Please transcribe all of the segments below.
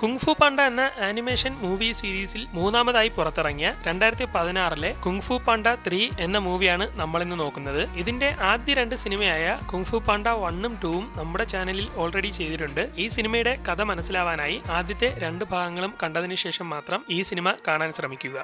Kung fu panda എന്ന animation movie സീരീസിൽ മൂന്നാമതായി പുറത്തിറങ്ങിയ രണ്ടായിരത്തി പതിനാറിലെ കുങ്ഫു പാണ്ട ത്രീ എന്ന മൂവിയാണ് നമ്മൾ ഇന്ന് നോക്കുന്നത്. ഇതിന്റെ ആദ്യ രണ്ട് സിനിമയായ കുങ്ഫു പാണ്ട വണ്ണും ടൂവും നമ്മുടെ ചാനലിൽ ഓൾറെഡി ചെയ്തിട്ടുണ്ട്. ഈ സിനിമയുടെ കഥ മനസ്സിലാവാനായി ആദ്യത്തെ രണ്ട് ഭാഗങ്ങളും കണ്ടതിനു ശേഷം മാത്രം ഈ സിനിമ കാണാൻ ശ്രമിക്കുക.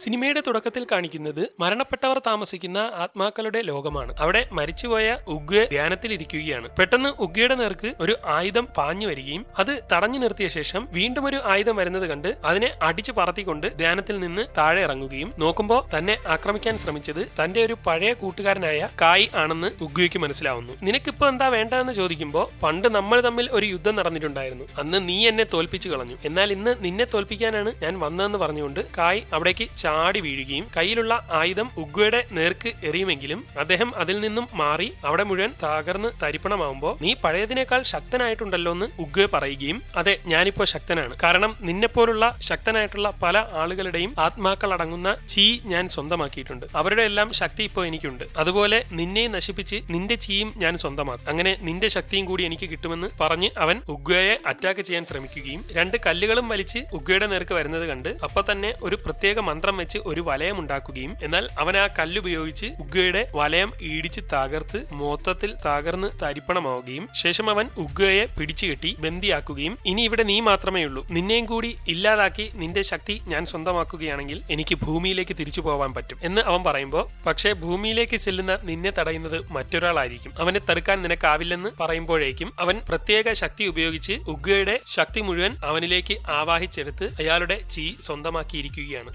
സിനിമയുടെ തുടക്കത്തിൽ കാണിക്കുന്നത് മരണപ്പെട്ടവർ താമസിക്കുന്ന ആത്മാക്കളുടെ ലോകമാണ്. അവിടെ മരിച്ചുപോയ ഉഗ്ഗ ധ്യാനത്തിലിരിക്കുകയാണ്. പെട്ടെന്ന് ഉഗ്ഗയുടെ നേർക്ക് ഒരു ആയുധം പാഞ്ഞു വരികയും അത് തടഞ്ഞു നിർത്തിയ ശേഷം വീണ്ടും ഒരു ആയുധം വരുന്നത് കണ്ട് അതിനെ അടിച്ചു പറത്തിക്കൊണ്ട് ധ്യാനത്തിൽ നിന്ന് താഴെ ഇറങ്ങുകയും നോക്കുമ്പോൾ തന്നെ ആക്രമിക്കാൻ ശ്രമിച്ചത് തന്റെ ഒരു പഴയ കൂട്ടുകാരനായ കായ് ആണെന്ന് ഉഗ്ഗയ്ക്ക് മനസ്സിലാവുന്നു. നിനക്കിപ്പോ എന്താ വേണ്ടതെന്ന് ചോദിക്കുമ്പോൾ പണ്ട് നമ്മൾ തമ്മിൽ ഒരു യുദ്ധം നടന്നിട്ടുണ്ടായിരുന്നു. അന്ന് നീ എന്നെ തോൽപ്പിച്ചു കളഞ്ഞു. എന്നാൽ ഇന്ന് നിന്നെ തോൽപ്പിക്കാനാണ് ഞാൻ വന്നതെന്ന് പറഞ്ഞുകൊണ്ട് കായ് അവിടേക്ക് ചാടി വീഴുകയും കയ്യിലുള്ള ആയുധം ഉഗ്വയുടെ നേർക്ക് എറിയുമെങ്കിലും അദ്ദേഹം അതിൽ നിന്നും മാറി അവിടെ മുഴുവൻ തകർന്ന് തരിപ്പണമാവുമ്പോൾ നീ പഴയതിനേക്കാൾ ശക്തനായിട്ടുണ്ടല്ലോ എന്ന് ഉഗ്വ പറയുകയും അതെ ഞാനിപ്പോ ശക്തനാണ്. കാരണം നിന്നെപ്പോലുള്ള ശക്തനായിട്ടുള്ള പല ആളുകളുടെയും ആത്മാക്കൾ അടങ്ങുന്ന ചീ ഞാൻ സ്വന്തമാക്കിയിട്ടുണ്ട്. അവരുടെ എല്ലാം ശക്തി ഇപ്പോൾ എനിക്കുണ്ട്. അതുപോലെ നിന്നെയും നശിപ്പിച്ച് നിന്റെ ചീയും ഞാൻ സ്വന്തമാക്കും. അങ്ങനെ നിന്റെ ശക്തിയും കൂടി എനിക്ക് കിട്ടുമെന്ന് പറഞ്ഞ് അവൻ ഉഗ്വയെ അറ്റാക്ക് ചെയ്യാൻ ശ്രമിക്കുകയും രണ്ട് കല്ലുകളും വലിച്ച് ഉഗ്വയുടെ നേർക്ക് വരുന്നത് കണ്ട് അപ്പൊ തന്നെ ഒരു പ്രത്യേക മന്ത്രം വെച്ച് ഒരു വലയം ഉണ്ടാക്കുകയും എന്നാൽ അവൻ ആ കല്ലുപയോഗിച്ച് ഉഗ്ഗയുടെ വലയം ഈടിച്ച് തകർത്ത് മൊത്തത്തിൽ തകർന്ന് തരിപ്പണമാവുകയും ശേഷം അവൻ ഉഗ്ഗയെ പിടിച്ചുകെട്ടി ബന്ദിയാക്കുകയും ഇനി ഇവിടെ നീ മാത്രമേ ഉള്ളൂ. നിന്നെയും കൂടി ഇല്ലാതാക്കി നിന്റെ ശക്തി ഞാൻ സ്വന്തമാക്കുകയാണെങ്കിൽ എനിക്ക് ഭൂമിയിലേക്ക് തിരിച്ചു പോവാൻ പറ്റും. എന്ന് അവൻ പറയുമ്പോൾ പക്ഷേ ഭൂമിയിലേക്ക് ചെല്ലുന്ന നിന്നെ തടയുന്നത് മറ്റൊരാളായിരിക്കും. അവനെ തടുക്കാൻ നിനക്കാവില്ലെന്ന് പറയുമ്പോഴേക്കും അവൻ പ്രത്യേക ശക്തി ഉപയോഗിച്ച് ഉഗ്ഗയുടെ ശക്തി മുഴുവൻ അവനിലേക്ക് ആവാഹിച്ചെടുത്ത് അയാളുടെ ചീ സ്വന്തമാക്കിയിരിക്കുകയാണ്.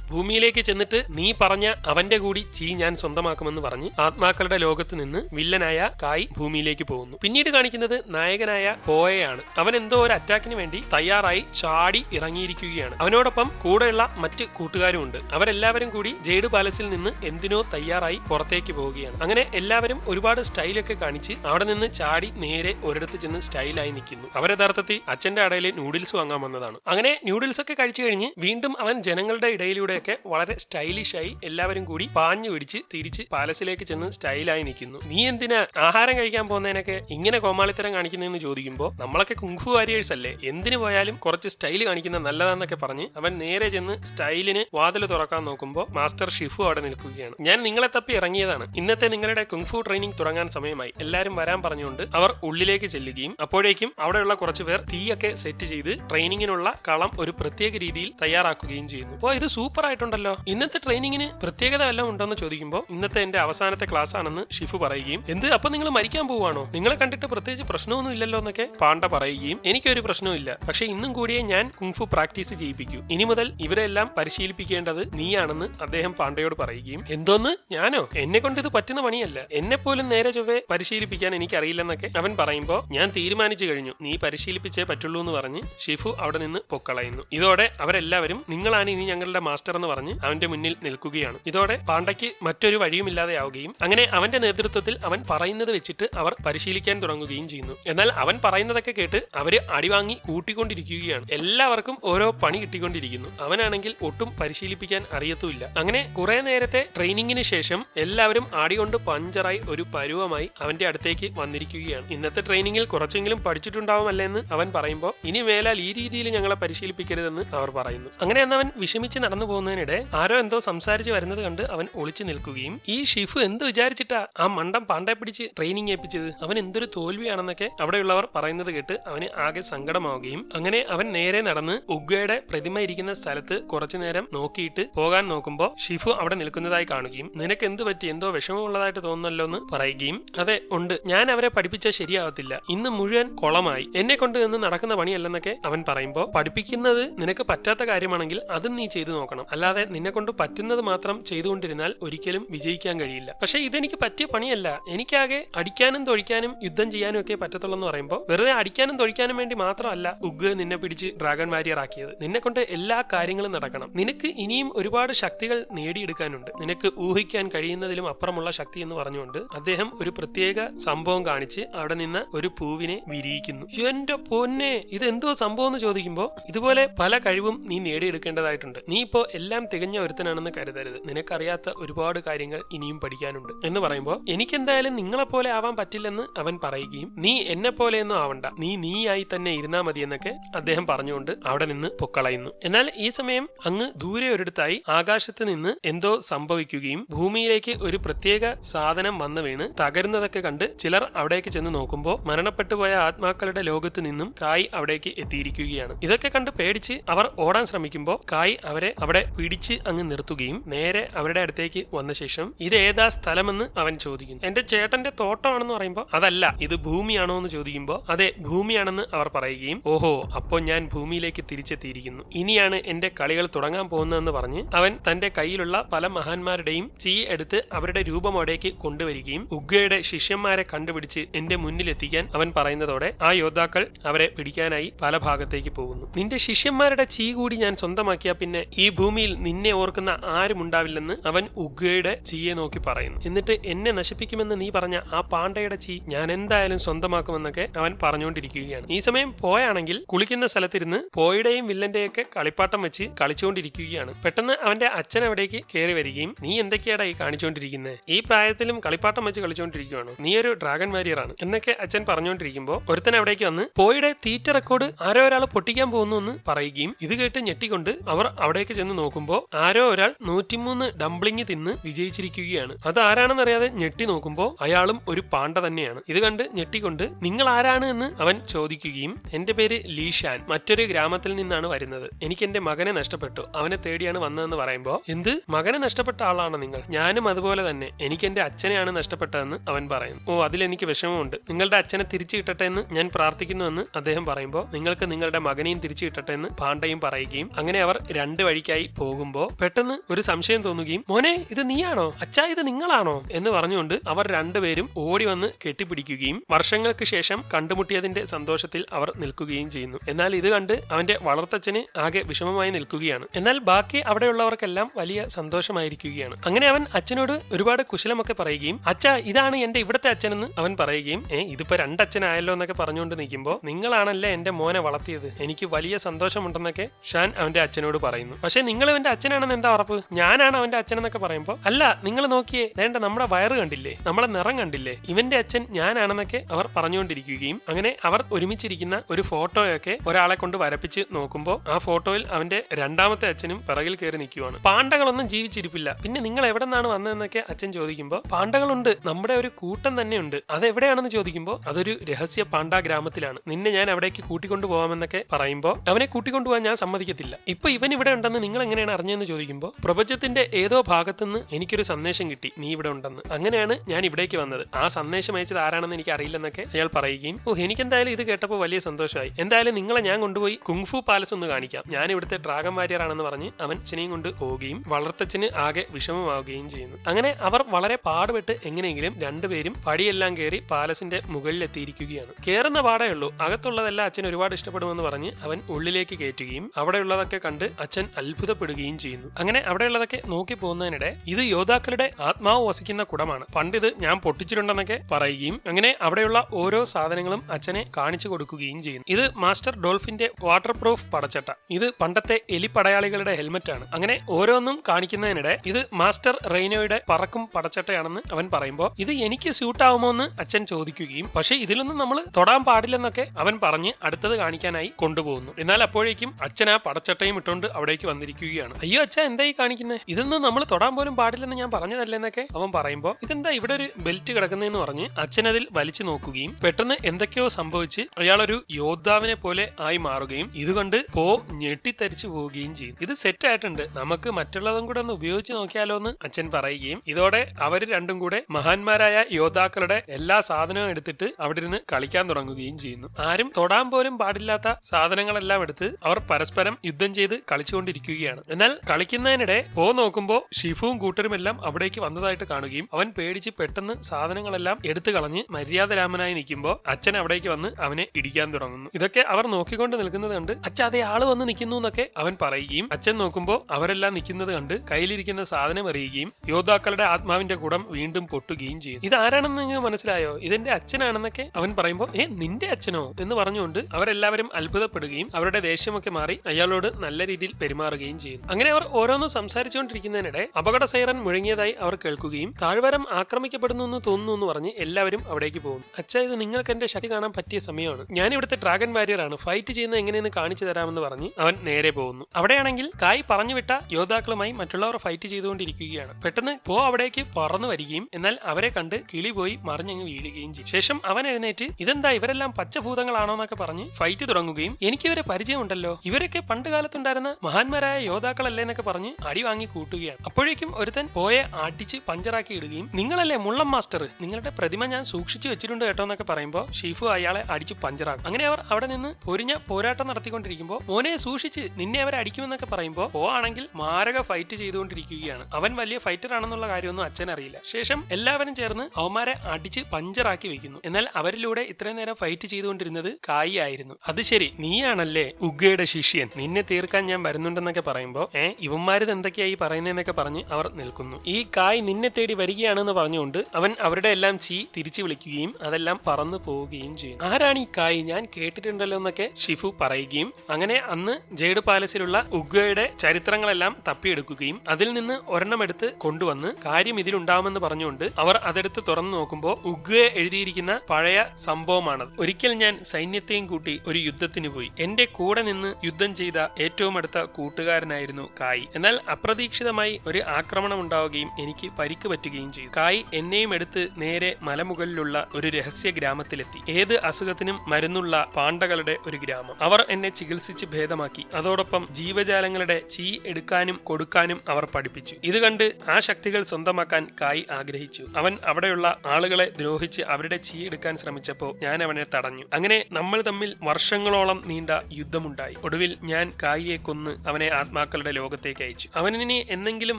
ഭൂമിയിലേക്ക് ചെന്നിട്ട് നീ പറഞ്ഞ അവന്റെ കൂടി ചീ ഞാൻ സ്വന്തമാക്കുമെന്ന് പറഞ്ഞ് ആത്മാക്കളുടെ ലോകത്ത് നിന്ന് വില്ലനായ കായ് ഭൂമിയിലേക്ക് പോകുന്നു. പിന്നീട് കാണിക്കുന്നത് നായകനായ പോയയാണ്. അവൻ എന്തോ ഒരു അറ്റാക്കിന് വേണ്ടി തയ്യാറായി ചാടി ഇറങ്ങിയിരിക്കുകയാണ്. അവനോടൊപ്പം കൂടെയുള്ള മറ്റ് കൂട്ടുകാരും ഉണ്ട്. അവരെല്ലാവരും കൂടി ജെയ്ഡ് പാലസിൽ നിന്ന് എന്തിനോ തയ്യാറായി പുറത്തേക്ക് പോവുകയാണ്. അങ്ങനെ എല്ലാവരും ഒരുപാട് സ്റ്റൈലൊക്കെ കാണിച്ച് അവിടെ നിന്ന് ചാടി നേരെ ഒരിടത്ത് ചെന്ന് സ്റ്റൈലായി നിൽക്കുന്നു. അവരഥാർത്ഥത്തിൽ അച്ഛന്റെ അടയിൽ നൂഡിൽസ് വാങ്ങാൻ വന്നതാണ്. അങ്ങനെ നൂഡിൽസ് ഒക്കെ കഴിച്ചു കഴിഞ്ഞ് വീണ്ടും അവൻ ജനങ്ങളുടെ ഇടയിലൂടെയൊക്കെ വളരെ സ്റ്റൈലിഷായി എല്ലാവരും കൂടി പാഞ്ഞു പിടിച്ച് തിരിച്ച് പാലസിലേക്ക് ചെന്ന് സ്റ്റൈലായി നിൽക്കുന്നു. നീ എന്തിനാ ആഹാരം കഴിക്കാൻ പോകുന്നതിനൊക്കെ ഇങ്ങനെ കോമാളിത്തരം കാണിക്കുന്നതെന്ന് ചോദിക്കുമ്പോൾ നമ്മളൊക്കെ കുങ്ഫു വാരിയേഴ്സ് അല്ലേ? എന്തിനു പോയാലും കുറച്ച് സ്റ്റൈൽ കാണിക്കുന്ന നല്ലതാന്നൊക്കെ പറഞ്ഞ് അവൻ നേരെ ചെന്ന് സ്റ്റൈലിന് വാതിൽ തുറക്കാൻ നോക്കുമ്പോൾ മാസ്റ്റർ ഷിഫു അവിടെ നിൽക്കുകയാണ്. ഞാൻ നിങ്ങളെ തപ്പി ഇറങ്ങിയതാണ്. ഇന്നത്തെ നിങ്ങളുടെ കുങ്ഫു ട്രെയിനിങ് തുടങ്ങാൻ സമയമായി. എല്ലാവരും വരാൻ പറഞ്ഞുകൊണ്ട് അവർ ഉള്ളിലേക്ക് ചെല്ലുകയും അപ്പോഴേക്കും അവിടെയുള്ള കുറച്ച് പേർ തീയൊക്കെ സെറ്റ് ചെയ്ത് ട്രെയിനിങ്ങിനുള്ള കളം ഒരു പ്രത്യേക രീതിയിൽ തയ്യാറാക്കുകയും ചെയ്യുന്നു. അപ്പോൾ ഇത് സൂപ്പർ ആയിട്ടുണ്ടല്ലോ. ഇന്നത്തെ ട്രെയിനിങ്ങിന് പ്രത്യേകത വല്ലതും ഉണ്ടോന്ന് ചോദിക്കുമ്പോൾ ഇന്നത്തെ എന്റെ അവസാനത്തെ ക്ലാസ് ആണെന്ന് ഷിഫ് പറയുകയും എന്ത്? അപ്പൊ നിങ്ങൾ മരിക്കാൻ പോവാണോ? നിങ്ങളെ കണ്ടിട്ട് പ്രത്യേകിച്ച് പ്രശ്നമൊന്നും ഇല്ലല്ലോ എന്നൊക്കെ പാണ്ഡ പറയുകയും എനിക്കൊരു പ്രശ്നവുമില്ല. പക്ഷെ ഇന്നും കൂടിയേ ഞാൻ കുങ്ഫു പ്രാക്ടീസ് ചെയ്യിപ്പിക്കൂ. ഇനി മുതൽ ഇവരെല്ലാം പരിശീലിപ്പിക്കേണ്ടത് നീയാണെന്ന് അദ്ദേഹം പാണ്ഡയോട് പറയുകയും എന്തോന്ന്? ഞാനോ? എന്നെ കൊണ്ട് ഇത് പറ്റുന്ന പണിയല്ല. എന്നെ പോലും നേരെ ചൊവ്വെ പരിശീലിപ്പിക്കാൻ എനിക്കറിയില്ലെന്നൊക്കെ അവൻ പറയുമ്പോൾ ഞാൻ തീരുമാനിച്ചു കഴിഞ്ഞു. നീ പരിശീലിപ്പിച്ചേ പറ്റുള്ളൂ എന്ന് പറഞ്ഞ് ഷിഫു അവിടെ നിന്ന് പൊക്കളയുന്നു. ഇതോടെ അവരെല്ലാവരും നിങ്ങളാണ് ഇനി ഞങ്ങളുടെ മാസ്റ്റർ എന്ന് പറഞ്ഞ് അവന്റെ മുന്നിൽ നിൽക്കുകയാണ്. ഇതോടെ പാണ്ഡയ്ക്ക് മറ്റൊരു വഴിയുമില്ലാതെയാവുകയും അങ്ങനെ അവന്റെ നേതൃത്വത്തിൽ അവൻ പറയുന്നത് വെച്ചിട്ട് അവർ പരിശീലിക്കാൻ തുടങ്ങുകയും ചെയ്യുന്നു. എന്നാൽ അവൻ പറയുന്നതൊക്കെ കേട്ട് അവർ അടിവാങ്ങി കൂട്ടിക്കൊണ്ടിരിക്കുകയാണ്. എല്ലാവർക്കും ഓരോ പണി കിട്ടിക്കൊണ്ടിരിക്കുന്നു. അവനാണെങ്കിൽ ഒട്ടും പരിശീലിപ്പിക്കാൻ അറിയത്തുമില്ല. അങ്ങനെ കുറെ നേരത്തെ ട്രെയിനിങ്ങിന് ശേഷം എല്ലാവരും ആടികൊണ്ട് പഞ്ചറായി ഒരു പരുവമായി അവന്റെ അടുത്തേക്ക് വന്നിരിക്കുകയാണ്. ഇന്നത്തെ ട്രെയിനിങ്ങിൽ കുറച്ചെങ്കിലും പഠിച്ചിട്ടുണ്ടാവുമല്ലേ എന്ന് അവൻ പറയുമ്പോൾ ഇനി മേലാൽ ഈ രീതിയിൽ ഞങ്ങളെ പരിശീലിപ്പിക്കരുതെന്ന് അവർ പറയുന്നു. അങ്ങനെ അന്ന് അവൻ വിഷമിച്ച് നടന്നു പോകുന്നതിനിടെ ആരോ എന്തോ സംസാരിച്ച് വരുന്നത് കണ്ട് അവൻ ഒളിച്ചു നിൽക്കുകയും ഈ ഷിഫു എന്ത് വിചാരിച്ചിട്ടാ ആ മണ്ടം പാണ്ടെ പിടിച്ച് ട്രെയിനിങ് ഏൽപ്പിച്ചത്? അവൻ എന്തൊരു തോൽവിയാണെന്നൊക്കെ അവിടെയുള്ളവർ പറയുന്നത് കേട്ട് അവന് ആകെ സങ്കടമാവുകയും അങ്ങനെ അവൻ നേരെ നടന്ന് ഉഗ്ഗയുടെ പ്രതിമ ഇരിക്കുന്ന സ്ഥലത്ത് കുറച്ചു നേരം നോക്കിയിട്ട് പോകാൻ നോക്കുമ്പോൾ ഷിഫു അവിടെ നിൽക്കുന്നതായി കാണുകയും നിനക്ക് എന്ത് പറ്റി? എന്തോ വിഷമമുള്ളതായിട്ട് തോന്നുന്നല്ലോ എന്ന് പറയുകയും അതെ ഉണ്ട്. ഞാൻ അവരെ പഠിപ്പിച്ചാൽ ശരിയാവത്തില്ല. ഇന്ന് മുഴുവൻ കുളമായി. എന്നെ കൊണ്ട് നിന്ന് നടക്കുന്ന പണിയല്ലെന്നൊക്കെ അവൻ പറയുമ്പോൾ പഠിപ്പിക്കുന്നത് നിനക്ക് പറ്റാത്ത കാര്യമാണെങ്കിൽ അതും നീ ചെയ്തു നോക്കണം. അല്ലാതെ നിന്നെ കൊണ്ട് പറ്റുന്നത് മാത്രം ചെയ്തുകൊണ്ടിരുന്നാൽ ഒരിക്കലും വിജയിക്കാൻ കഴിയില്ല. പക്ഷെ ഇതെനിക്ക് പറ്റിയ പണിയല്ല. എനിക്കാകെ അടിക്കാനും തൊഴിക്കാനും യുദ്ധം ചെയ്യാനും ഒക്കെ പറ്റത്തുള്ളൂ എന്ന് പറയുമ്പോൾ വെറുതെ അടിക്കാനും തൊഴിക്കാനും വേണ്ടി മാത്രമല്ല ഉഗ് നിന്നെ പിടിച്ച് ഡ്രാഗൺ വാരിയർ ആക്കിയത്. നിന്നെ കൊണ്ട് എല്ലാ കാര്യങ്ങളും നടക്കണം. നിനക്ക് ഇനിയും ഒരുപാട് ശക്തികൾ നേടിയെടുക്കാനുണ്ട്. നിനക്ക് ഊഹിക്കാൻ കഴിയുന്നതിലും അപ്പുറമുള്ള ശക്തി എന്ന് പറഞ്ഞുകൊണ്ട് അദ്ദേഹം ഒരു പ്രത്യേക സംഭവം കാണിച്ച് അവിടെ നിന്ന് ഒരു പൂവിനെ വിരിയിക്കുന്നു. എന്റെ പൊന്നെ ഇത് എന്തോ സംഭവം എന്ന് ചോദിക്കുമ്പോൾ ഇതുപോലെ പല കഴിവും നീ നേടിയെടുക്കേണ്ടതായിട്ടുണ്ട്. നീ ഇപ്പോ എല്ലാം തികഞ്ഞ ഒരുത്തനാണെന്ന് കരുതരുത്. നിനക്കറിയാത്ത ഒരുപാട് കാര്യങ്ങൾ ഇനിയും പഠിക്കാനുണ്ട്. എന്ന് പറയുമ്പോൾ എനിക്കെന്തായാലും നിങ്ങളെപ്പോലെ ആവാൻ പറ്റില്ലെന്ന് അവൻ പറയുകയും നീ എന്നെ പോലെയൊന്നും ആവണ്ട. നീ നീയായി തന്നെ ഇരുന്നാ മതി എന്നൊക്കെ അദ്ദേഹം പറഞ്ഞുകൊണ്ട് അവിടെ നിന്ന് പൊക്കളയുന്നു. എന്നാൽ ഈ സമയം അങ്ങ് ദൂരെ ഒരിടത്തായി ആകാശത്ത് നിന്ന് എന്തോ സംഭവിക്കുകയും ഭൂമിയിലേക്ക് ഒരു പ്രത്യേക സാധനം വന്നു വീണ് തകരുന്നതൊക്കെ കണ്ട് ചിലർ അവിടേക്ക് ചെന്ന് നോക്കുമ്പോൾ മരണപ്പെട്ടുപോയ ആത്മാക്കളുടെ ലോകത്ത് നിന്നും കായ് അവിടേക്ക് എത്തിയിരിക്കുകയാണ്. ഇതൊക്കെ കണ്ട് പേടിച്ച് അവർ ഓടാൻ ശ്രമിക്കുമ്പോൾ കായ് അവരെ അവിടെ പിടിച്ച് അങ്ങ് നിർത്തുകയും നേരെ അവരുടെ അടുത്തേക്ക് വന്ന ശേഷം ഇത് ഏതാ സ്ഥലമെന്ന് അവൻ ചോദിക്കുന്നു. എന്റെ ചേട്ടന്റെ തോട്ടമാണെന്ന് പറയുമ്പോൾ അതല്ല ഇത് ഭൂമിയാണോ എന്ന് ചോദിക്കുമ്പോൾ അതെ ഭൂമിയാണെന്ന് അവർ പറയുകയും ഓഹോ അപ്പോൾ ഞാൻ ഭൂമിയിലേക്ക് തിരിച്ചെത്തിയിരിക്കുന്നു. ഇനിയാണ് എന്റെ കളികൾ തുടങ്ങാൻ പോകുന്നതെന്ന് പറഞ്ഞ് അവൻ തന്റെ കയ്യിലുള്ള പല മഹാന്മാരുടെയും ചീ എടുത്ത് അവരുടെ രൂപം അവിടേക്ക് കൊണ്ടുവരികയും ഉഗ്ഗയുടെ ശിഷ്യന്മാരെ കണ്ടുപിടിച്ച് എന്റെ മുന്നിലെത്തിക്കാൻ അവൻ പറയുന്നതോടെ ആ യോദ്ധാക്കൾ അവരെ പിടിക്കാനായി പല ഭാഗത്തേക്ക് പോകുന്നു. നിന്റെ ശിഷ്യന്മാരുടെ ചീ കൂടി ഞാൻ സ്വന്തമാക്കിയ പിന്നെ ഈ ഭൂമിയിൽ നിന്നെ ഓർക്കുന്ന ആരും ഉണ്ടാവില്ലെന്ന് അവൻ ഉഗയുടെ ചീയെ നോക്കി പറയുന്നു. എന്നിട്ട് എന്നെ നശിപ്പിക്കുമെന്ന് നീ പറഞ്ഞ ആ പാണ്ഡയുടെ ചീ ഞാൻ എന്തായാലും സ്വന്തമാക്കുമെന്നൊക്കെ അവൻ പറഞ്ഞുകൊണ്ടിരിക്കുകയാണ്. ഈ സമയം പോയാണെങ്കിൽ കുളിക്കുന്ന സ്ഥലത്തിരുന്ന് പോയുടെയും വില്ലന്റെയും ഒക്കെ കളിപ്പാട്ടം വെച്ച് കളിച്ചുകൊണ്ടിരിക്കുകയാണ്. പെട്ടെന്ന് അവന്റെ അച്ഛൻ അവിടേക്ക് കയറി വരികയും നീ എന്തൊക്കെയാടാ ഈ കാണിച്ചുകൊണ്ടിരിക്കുന്നത് ഈ പ്രായത്തിലും കളിപ്പാട്ടം വെച്ച് കളിച്ചുകൊണ്ടിരിക്കുകയാണ് നീ ഒരു ഡ്രാഗൺ വാരിയർ ആണ്. എന്നൊക്കെ അച്ഛൻ പറഞ്ഞുകൊണ്ടിരിക്കുമ്പോൾ ഒരുത്തൻ അവിടേക്ക് വന്ന് പോയുടെ തീറ്റ റെക്കോർഡ് ആരോ ഒരാൾ പൊട്ടിക്കാൻ പോകുന്നു എന്ന് പറയുകയും ഇത് കേട്ട് ഞെട്ടിക്കൊണ്ട് അവർ അവിടേക്ക് ചെന്ന് നോക്കുമ്പോൾ ആരോ ഒരാൾ നൂറ്റിമൂന്ന് ഡംപ്ലിങ് തിന്ന് വിജയിച്ചിരിക്കുകയാണ്. അത് ആരാണെന്നറിയാതെ ഞെട്ടി നോക്കുമ്പോൾ അയാളും ഒരു പാണ്ഡ തന്നെയാണ്. ഇത് കണ്ട് ഞെട്ടിക്കൊണ്ട് നിങ്ങൾ ആരാണ് എന്ന് അവൻ ചോദിക്കുകയും എന്റെ പേര് ലീഷാൻ. മറ്റൊരു ഗ്രാമത്തിൽ നിന്നാണ് വരുന്നത്. എനിക്ക് എന്റെ മകനെ നഷ്ടപ്പെട്ടു. അവനെ തേടിയാണ് വന്നതെന്ന് പറയുമ്പോൾ എന്ത്? മകനെ നഷ്ടപ്പെട്ട ആളാണ് നിങ്ങൾ? ഞാനും അതുപോലെ തന്നെ. എനിക്ക് എന്റെ അച്ഛനെയാണ് നഷ്ടപ്പെട്ടതെന്ന് അവൻ പറയുന്നു. ഓ അതിലെനിക്ക് വിഷമമുണ്ട്. നിങ്ങളുടെ അച്ഛനെ തിരിച്ചു കിട്ടട്ടെ എന്ന് ഞാൻ പ്രാർത്ഥിക്കുന്നുവെന്ന് അദ്ദേഹം പറയുമ്പോൾ നിങ്ങൾക്ക് നിങ്ങളുടെ മകനെയും തിരിച്ചു കിട്ടട്ടെ എന്ന് പാണ്ഡയും പറയുകയും അങ്ങനെ അവർ രണ്ട് വഴിക്കായി പോകുമ്പോൾ പെട്ടെന്ന് ഒരു സംശയം തോന്നുകയും മോനെ ഇത് നീയാണോ? അച്ഛാ ഇത് നിങ്ങളാണോ? എന്ന് പറഞ്ഞുകൊണ്ട് അവർ രണ്ടുപേരും ഓടി വന്ന് കെട്ടിപ്പിടിക്കുകയും വർഷങ്ങൾക്ക് ശേഷം കണ്ടുമുട്ടിയതിന്റെ സന്തോഷത്തിൽ അവർ നിൽക്കുകയും ചെയ്യുന്നു. എന്നാൽ ഇത് കണ്ട് അവന്റെ വളർത്തച്ഛന് ആകെ വിഷമമായി നിൽക്കുകയാണ്. എന്നാൽ ബാക്കി അവിടെയുള്ളവർക്കെല്ലാം വലിയ സന്തോഷമായിരിക്കുകയാണ്. അങ്ങനെ അവൻ അച്ഛനോട് ഒരുപാട് കുശലമൊക്കെ പറയുകയും അച്ഛാ ഇതാണ് എന്റെ ഇവിടുത്തെ അച്ഛനെന്ന് അവൻ പറയുകയും ഏ ഇതിപ്പോ രണ്ടച്ഛനായല്ലോ എന്നൊക്കെ പറഞ്ഞുകൊണ്ട് നിൽക്കുമ്പോൾ നിങ്ങളാണല്ലേ എന്റെ മോനെ വളർത്തിയത്? എനിക്ക് വലിയ സന്തോഷമുണ്ടെന്നൊക്കെ ഷാൻ അവന്റെ അച്ഛനോട് പറയുന്നു. പക്ഷെ നിങ്ങൾ അവന്റെ അച്ഛനാണെന്ന് എന്താ ഉറപ്പ്? ഞാനാണ് അവന്റെ അച്ഛനെന്നൊക്കെ പറയുമ്പോൾ അല്ല നിങ്ങൾ നോക്കിയേ വേണ്ട നമ്മുടെ വയറ് കണ്ടില്ലേ നമ്മളെ നിറം കണ്ടില്ലേ ഇവന്റെ അച്ഛൻ ഞാനാണെന്നൊക്കെ അവർ പറഞ്ഞുകൊണ്ടിരിക്കുകയും അങ്ങനെ അവർ ഒരുമിച്ചിരിക്കുന്ന ഒരു ഫോട്ടോയൊക്കെ ഒരാളെ കൊണ്ട് വരപ്പിച്ച് നോക്കുമ്പോൾ ആ ഫോട്ടോയിൽ അവന്റെ രണ്ടാമത്തെ അച്ഛനും പിറകിൽ കയറി നിൽക്കുവാണ്. പാണ്ഡകളൊന്നും ജീവിച്ചിരിപ്പില്ല. പിന്നെ നിങ്ങൾ എവിടെ നിന്നാണ് വന്നതെന്നൊക്കെ അച്ഛൻ ചോദിക്കുമ്പോൾ പാണ്ഡകളുണ്ട് നമ്മുടെ ഒരു കൂട്ടം തന്നെയുണ്ട്. അത് എവിടെയാണെന്ന് ചോദിക്കുമ്പോൾ അതൊരു രഹസ്യ പാണ്ഡ ഗ്രാമത്തിലാണ്. നിന്നെ ഞാൻ അവിടേക്ക് കൂട്ടിക്കൊണ്ടു പോകാമെന്നൊക്കെ പറയുമ്പോൾ അവനെ കൂട്ടിക്കൊണ്ടുപോകാൻ ഞാൻ സമ്മതിക്കത്തില്ല. ഇപ്പൊ ഇവൻ ഇവിടെ ഉണ്ടെന്ന് നിങ്ങൾ എങ്ങനെയാണ് അറിഞ്ഞതെന്ന് ചോദിക്കുമ്പോൾ പ്രപഞ്ചത്തിന്റെ ഏതോ ഭാഗത്തുനിന്ന് എനിക്കൊരു സന്ദേശം കിട്ടി നീ ഇവിടെ ഉണ്ടെന്ന്. അങ്ങനെയാണ് ഞാൻ ഇവിടേക്ക് വന്നത്. ആ സന്ദേശം അയച്ചത് ആരാണെന്ന് എനിക്ക് അറിയില്ലെന്നൊക്കെ അയാൾ പറയുകയും ഓ എനിക്ക് എന്തായാലും ഇത് കേട്ടപ്പോൾ വലിയ സന്തോഷമായി. എന്തായാലും നിങ്ങളെ ഞാൻ കൊണ്ടുപോയി കുങ്ഫു പാലസ് ഒന്ന് കാണിക്കാം. ഞാൻ ഇവിടുത്തെ വാരിയർ ആണെന്ന് പറഞ്ഞ് അവൻ അച്ഛനെയും കൊണ്ട് പോവുകയും വളർത്തച്ഛന് ആകെ വിഷമമാവുകയും ചെയ്യുന്നു. അങ്ങനെ അവർ വളരെ പാടുപെട്ട് എങ്ങനെയെങ്കിലും രണ്ടുപേരും പടിയെല്ലാം കയറി പാലസിന്റെ മുകളിലെത്തിയിരിക്കുകയാണ്. കയറുന്ന പാടേ ഉള്ളൂ. അകത്തുള്ളതെല്ലാം അച്ഛൻ ഒരുപാട് ഇഷ്ടപ്പെടുമെന്ന് പറഞ്ഞ് അവൻ ഉള്ളിലേക്ക് കയറ്റുകയും അവിടെയുള്ളതൊക്കെ കണ്ട് അച്ഛൻ അത്ഭുതപ്പെടുകയും ചെയ്യുന്നു. അങ്ങനെ അവിടെയുള്ളതൊക്കെ നോക്കി പോകുന്നതിനിടെ ഇത് യോദ്ധാക്കളുടെ ആത്മാവ് വസിക്കുന്ന കുടമാണ്. പണ്ടിത് ഞാൻ പൊട്ടിച്ചിട്ടുണ്ടെന്നൊക്കെ പറയുകയും അങ്ങനെ അവിടെയുള്ള ഓരോ സാധനങ്ങളും അച്ഛനെ കാണിച്ചു കൊടുക്കുകയും ചെയ്യുന്നു. ഇത് മാസ്റ്റർ ഡോൾഫിന്റെ വാട്ടർ പ്രൂഫ് പടച്ചട്ട. ഇത് പണ്ടത്തെ എലി പടയാളികളുടെ ഹെൽമെറ്റ് ആണ് അങ്ങനെ ഓരോന്നും കാണിക്കുന്നതിനിടെ ഇത് മാസ്റ്റർ റെയ്നോയുടെ പറക്കും പടച്ചട്ടയാണെന്ന് അവൻ പറയുമ്പോൾ ഇത് എനിക്ക് സ്യൂട്ട് ആവുമോ എന്ന് അച്ഛൻ ചോദിക്കുകയും പക്ഷെ ഇതിലൊന്നും നമ്മൾ തൊടാൻ പാടില്ലെന്നൊക്കെ അവൻ പറഞ്ഞ് അടുത്തത് കാണിക്കാനായി കൊണ്ടുപോകുന്നു. എന്നാൽ അപ്പോഴേക്കും അച്ഛൻ ആ പടച്ചട്ടയും ഇട്ടുകൊണ്ട് അവിടേക്ക് വന്നിരിക്കുകയാണ്. അയ്യോ അച്ഛൻ എന്തായി കാണിക്കുന്നത് ഇതൊന്നും നമ്മൾ തൊടാൻ പോലും പാടില്ലെന്ന് ഞാൻ പറഞ്ഞതല്ലെന്നൊക്കെ അവൻ പറയുമ്പോൾ ഇതെന്താ ഇവിടെ ഒരു ബെൽറ്റ് കിടക്കുന്നതെന്ന് പറഞ്ഞ് അച്ഛൻ അതിൽ വലിച്ചു നോക്കുകയും പെട്ടെന്ന് എന്തൊക്കെയോ സംഭവിച്ച് അയാളൊരു യോദ്ധാവിനെ പോലെ ആയി മാറുകയും ഇതുകൊണ്ട് പോ ഞെട്ടിത്തരിച്ചു പോവുകയും ചെയ്യും. ഇത് സെറ്റ് ആയിട്ടുണ്ട്. നമുക്ക് മറ്റുള്ളതും കൂടെ ഒന്ന് ഉപയോഗിച്ച് നോക്കിയാലോ എന്ന് അച്ഛൻ പറയുകയും ഇതോടെ അവർ രണ്ടും കൂടെ മഹാന്മാരായ യോദ്ധാക്കളുടെ എല്ലാ സാധനവും എടുത്തിട്ട് അവിടെ ഇരുന്ന് കളിക്കാൻ തുടങ്ങുകയും ചെയ്യുന്നു. ആരും തൊടാൻ പോലും പാടില്ലാത്ത സാധനങ്ങളെല്ലാം എടുത്ത് അവർ പരസ്പരം യുദ്ധം ചെയ്ത് കളിച്ചുകൊണ്ടിരിക്കുകയാണ്. എന്നാൽ കളിക്കുന്നതിനിടെ പോ നോക്കുമ്പോൾ ഷിഫുവും കൂട്ടരും എല്ലാം അവിടേക്ക് വന്നതായിട്ട് കാണുകയും അവൻ പേടിച്ച് പെട്ടെന്ന് സാധനങ്ങളെല്ലാം എടുത്തു കളഞ്ഞ് മര്യാദരാമനായി നിൽക്കുമ്പോൾ അച്ഛൻ അവിടേക്ക് വന്ന് അവനെ ഇടിക്കാൻ തുടങ്ങുന്നു. ഇതൊക്കെ അവർ നോക്കിക്കൊണ്ട് നിൽക്കുന്നത് കണ്ട് അച്ഛ അതേ ആൾ വന്ന് നിൽക്കുന്നു എന്നൊക്കെ അവൻ പറയുകയും അച്ഛൻ നോക്കുമ്പോൾ അവരെല്ലാം നിൽക്കുന്നത് കണ്ട് കയ്യിലിരിക്കുന്ന സാധനം എറിയുകയും യോദ്ധാക്കളുടെ ആത്മാവിന്റെ കൂടം വീണ്ടും പൊട്ടുകയും ചെയ്യും ഇത് ആരാണെന്ന് നിങ്ങൾക്ക് മനസ്സിലായോ? ഇതെന്റെ അച്ഛനാണെന്നൊക്കെ അവൻ പറയുമ്പോൾ ഏ നിന്റെ അച്ഛനോ? എന്ന് പറഞ്ഞുകൊണ്ട് അവരെല്ലാവരും അത്ഭുതപ്പെടുകയും അവരുടെ ദേഷ്യമൊക്കെ മാറി അയാളോട് നല്ല രീതിയിൽ പെരുമാറുകയും ചെയ്യുന്നു അങ്ങനെ അങ്ങനെ അവർ ഓരോന്ന് സംസാരിച്ചുകൊണ്ടിരിക്കുന്നതിനിടെ അപകട സൈറൻ മുഴങ്ങിയതായി അവർ കേൾക്കുകയും താഴ്വരം ആക്രമിക്കപ്പെടുന്നു എന്ന് തോന്നുന്നു എന്ന് പറഞ്ഞ് എല്ലാവരും അവിടേക്ക് പോകും. അച്ഛ ഇത് നിങ്ങൾക്ക് എന്റെ ശക്തി കാണാൻ പറ്റിയ സമയമാണ്. ഞാൻ ഇവിടുത്തെ ഡ്രാഗൺ വാരിയർ ആണ്. ഫൈറ്റ് ചെയ്യുന്നത് എങ്ങനെയെന്ന് കാണിച്ചു തരാമെന്ന് പറഞ്ഞ് അവൻ നേരെ പോകുന്നു. അവിടെയാണെങ്കിൽ കായ് പറഞ്ഞുവിട്ട യോദ്ധാക്കളുമായി മറ്റുള്ളവർ ഫൈറ്റ് ചെയ്തുകൊണ്ടിരിക്കുകയാണ്. പെട്ടെന്ന് പോ അവിടേക്ക് പറന്നു വരികയും എന്നാൽ അവരെ കണ്ട് കിളി പോയി മറിഞ്ഞങ്ങ് വീഴുകയും ചെയ്യും. ശേഷം അവൻ എഴുന്നേറ്റ് ഇതെന്താ ഇവരെല്ലാം പച്ചഭൂതങ്ങളാണോ എന്നൊക്കെ പറഞ്ഞ് ഫൈറ്റ് തുടങ്ങുകയും എനിക്കിവരെ പരിചയമുണ്ടല്ലോ. ഇവരൊക്കെ പണ്ട് കാലത്തുണ്ടായിരുന്ന മഹാന്മാരായ യോദ്ധാക്കളല്ലേ എന്നൊക്കെ പറഞ്ഞ് അടി വാങ്ങി കൂട്ടുകയാണ്. അപ്പോഴേക്കും ഒരുത്തൻ പോയെ അടിച്ച് പഞ്ചറാക്കി ഇടുകയും നിങ്ങളല്ലേ മുള്ളം മാസ്റ്റർ? നിങ്ങളുടെ പ്രതിമ ഞാൻ സൂക്ഷിച്ചു വെച്ചിട്ടുണ്ട് കേട്ടോ എന്നൊക്കെ പറയുമ്പോൾ ഷീഫു അയാളെ അടിച്ച് പഞ്ചറാക്കും. അങ്ങനെ അവർ അവിടെ നിന്ന് പൊരിഞ്ഞ പോരാട്ടം നടത്തിക്കൊണ്ടിരിക്കുമ്പോൾ മോനെ സൂക്ഷിച്ച് നിന്നെ അവരെ അടിക്കുമെന്നൊക്കെ പറയുമ്പോൾ ഓ ആണെങ്കിൽ മാരക ഫൈറ്റ് ചെയ്തുകൊണ്ടിരിക്കുകയാണ്. അവൻ വലിയ ഫൈറ്റർ ആണെന്നുള്ള കാര്യമൊന്നും അച്ഛൻ അറിയില്ല ശേഷം എല്ലാവരും ചേർന്ന് അവന്മാരെ അടിച്ച് പഞ്ചറാക്കി വെക്കുന്നു. എന്നാൽ അവരിലൂടെ ഇത്രയും നേരം ഫൈറ്റ് ചെയ്തുകൊണ്ടിരുന്നത് കായി ആയിരുന്നു. അത് ശരി നീയാണല്ലേ ഉഗയുടെ ശിഷ്യൻ? നിന്നെ തീർക്കാൻ ഞാൻ വരുന്നുണ്ടെന്നൊക്കെ പറയുമ്പോൾ ഏ ഇവന്മാരിത് എന്തൊക്കെയായി പറയുന്നതെന്നൊക്കെ പറഞ്ഞ് അവർ നിൽക്കുന്നു. ഈ കായ് നിന്നെ തേടി വരികയാണെന്ന് പറഞ്ഞുകൊണ്ട് അവൻ അവരുടെ എല്ലാം ചീ തിരിച്ചു വിളിക്കുകയും അതെല്ലാം പറന്നു പോവുകയും ചെയ്യും ആരാണ് ഈ കായ്? ഞാൻ കേട്ടിട്ടുണ്ടല്ലോ എന്നൊക്കെ ഷിഫു പറയുകയും അങ്ങനെ അന്ന് ജെയ്ഡ് പാലസിലുള്ള ഉഗ്വയുടെ ചരിത്രങ്ങളെല്ലാം തപ്പിയെടുക്കുകയും അതിൽ നിന്ന് ഒരെണ്ണം എടുത്ത് കൊണ്ടുവന്ന് കാര്യം ഇതിലുണ്ടാവുമെന്ന് പറഞ്ഞുകൊണ്ട് അവർ അതെടുത്ത് തുറന്നു നോക്കുമ്പോൾ ഉഗ്ഗയെ എഴുതിയിരിക്കുന്ന പഴയ സംഭവമാണത്. ഒരിക്കൽ ഞാൻ സൈന്യത്തെയും കൂട്ടി ഒരു യുദ്ധത്തിന് പോയി. എന്റെ കൂടെ നിന്ന് യുദ്ധം ചെയ്ത ഏറ്റവും അടുത്ത കൂട്ടുകാരനായിരുന്നു കായ്. എന്നാൽ അപ്രതീക്ഷിതമായി ഒരു ആക്രമണം ഉണ്ടാവുകയും എനിക്ക് പരിക്ക് പറ്റുകയും ചെയ്തു. കായ് എന്നെയും എടുത്ത് നേരെ മലമുകളിലുള്ള ഒരു രഹസ്യ ഗ്രാമത്തിലെത്തി. ഏത് അസുഖത്തിനും മരുന്നുള്ള പാണ്ഡകളുടെ ഒരു ഗ്രാമം. അവർ എന്നെ ചികിത്സിച്ച് ഭേദമാക്കി. അതോടൊപ്പം ജീവജാലങ്ങളുടെ ചീ എടുക്കാനും കൊടുക്കാനും അവർ പഠിപ്പിച്ചു. ഇത് കണ്ട് ആ ശക്തികൾ സ്വന്തമാക്കാൻ കായ് ആഗ്രഹിച്ചു. അവൻ അവിടെയുള്ള ആളുകളെ ദ്രോഹിച്ച് അവരുടെ ചീ എടുക്കാൻ ശ്രമിച്ചപ്പോൾ ഞാൻ അവനെ തടഞ്ഞു. അങ്ങനെ നമ്മൾ തമ്മിൽ വർഷങ്ങളോളം നീണ്ട യുദ്ധമുണ്ടായി. ഒടുവിൽ ഞാൻ കായിയെ കൊന്ന് അവനെ ആത്മാക്കളുടെ ലോകത്തേക്ക് അയച്ചു. അവനിനി എന്നെങ്കിലും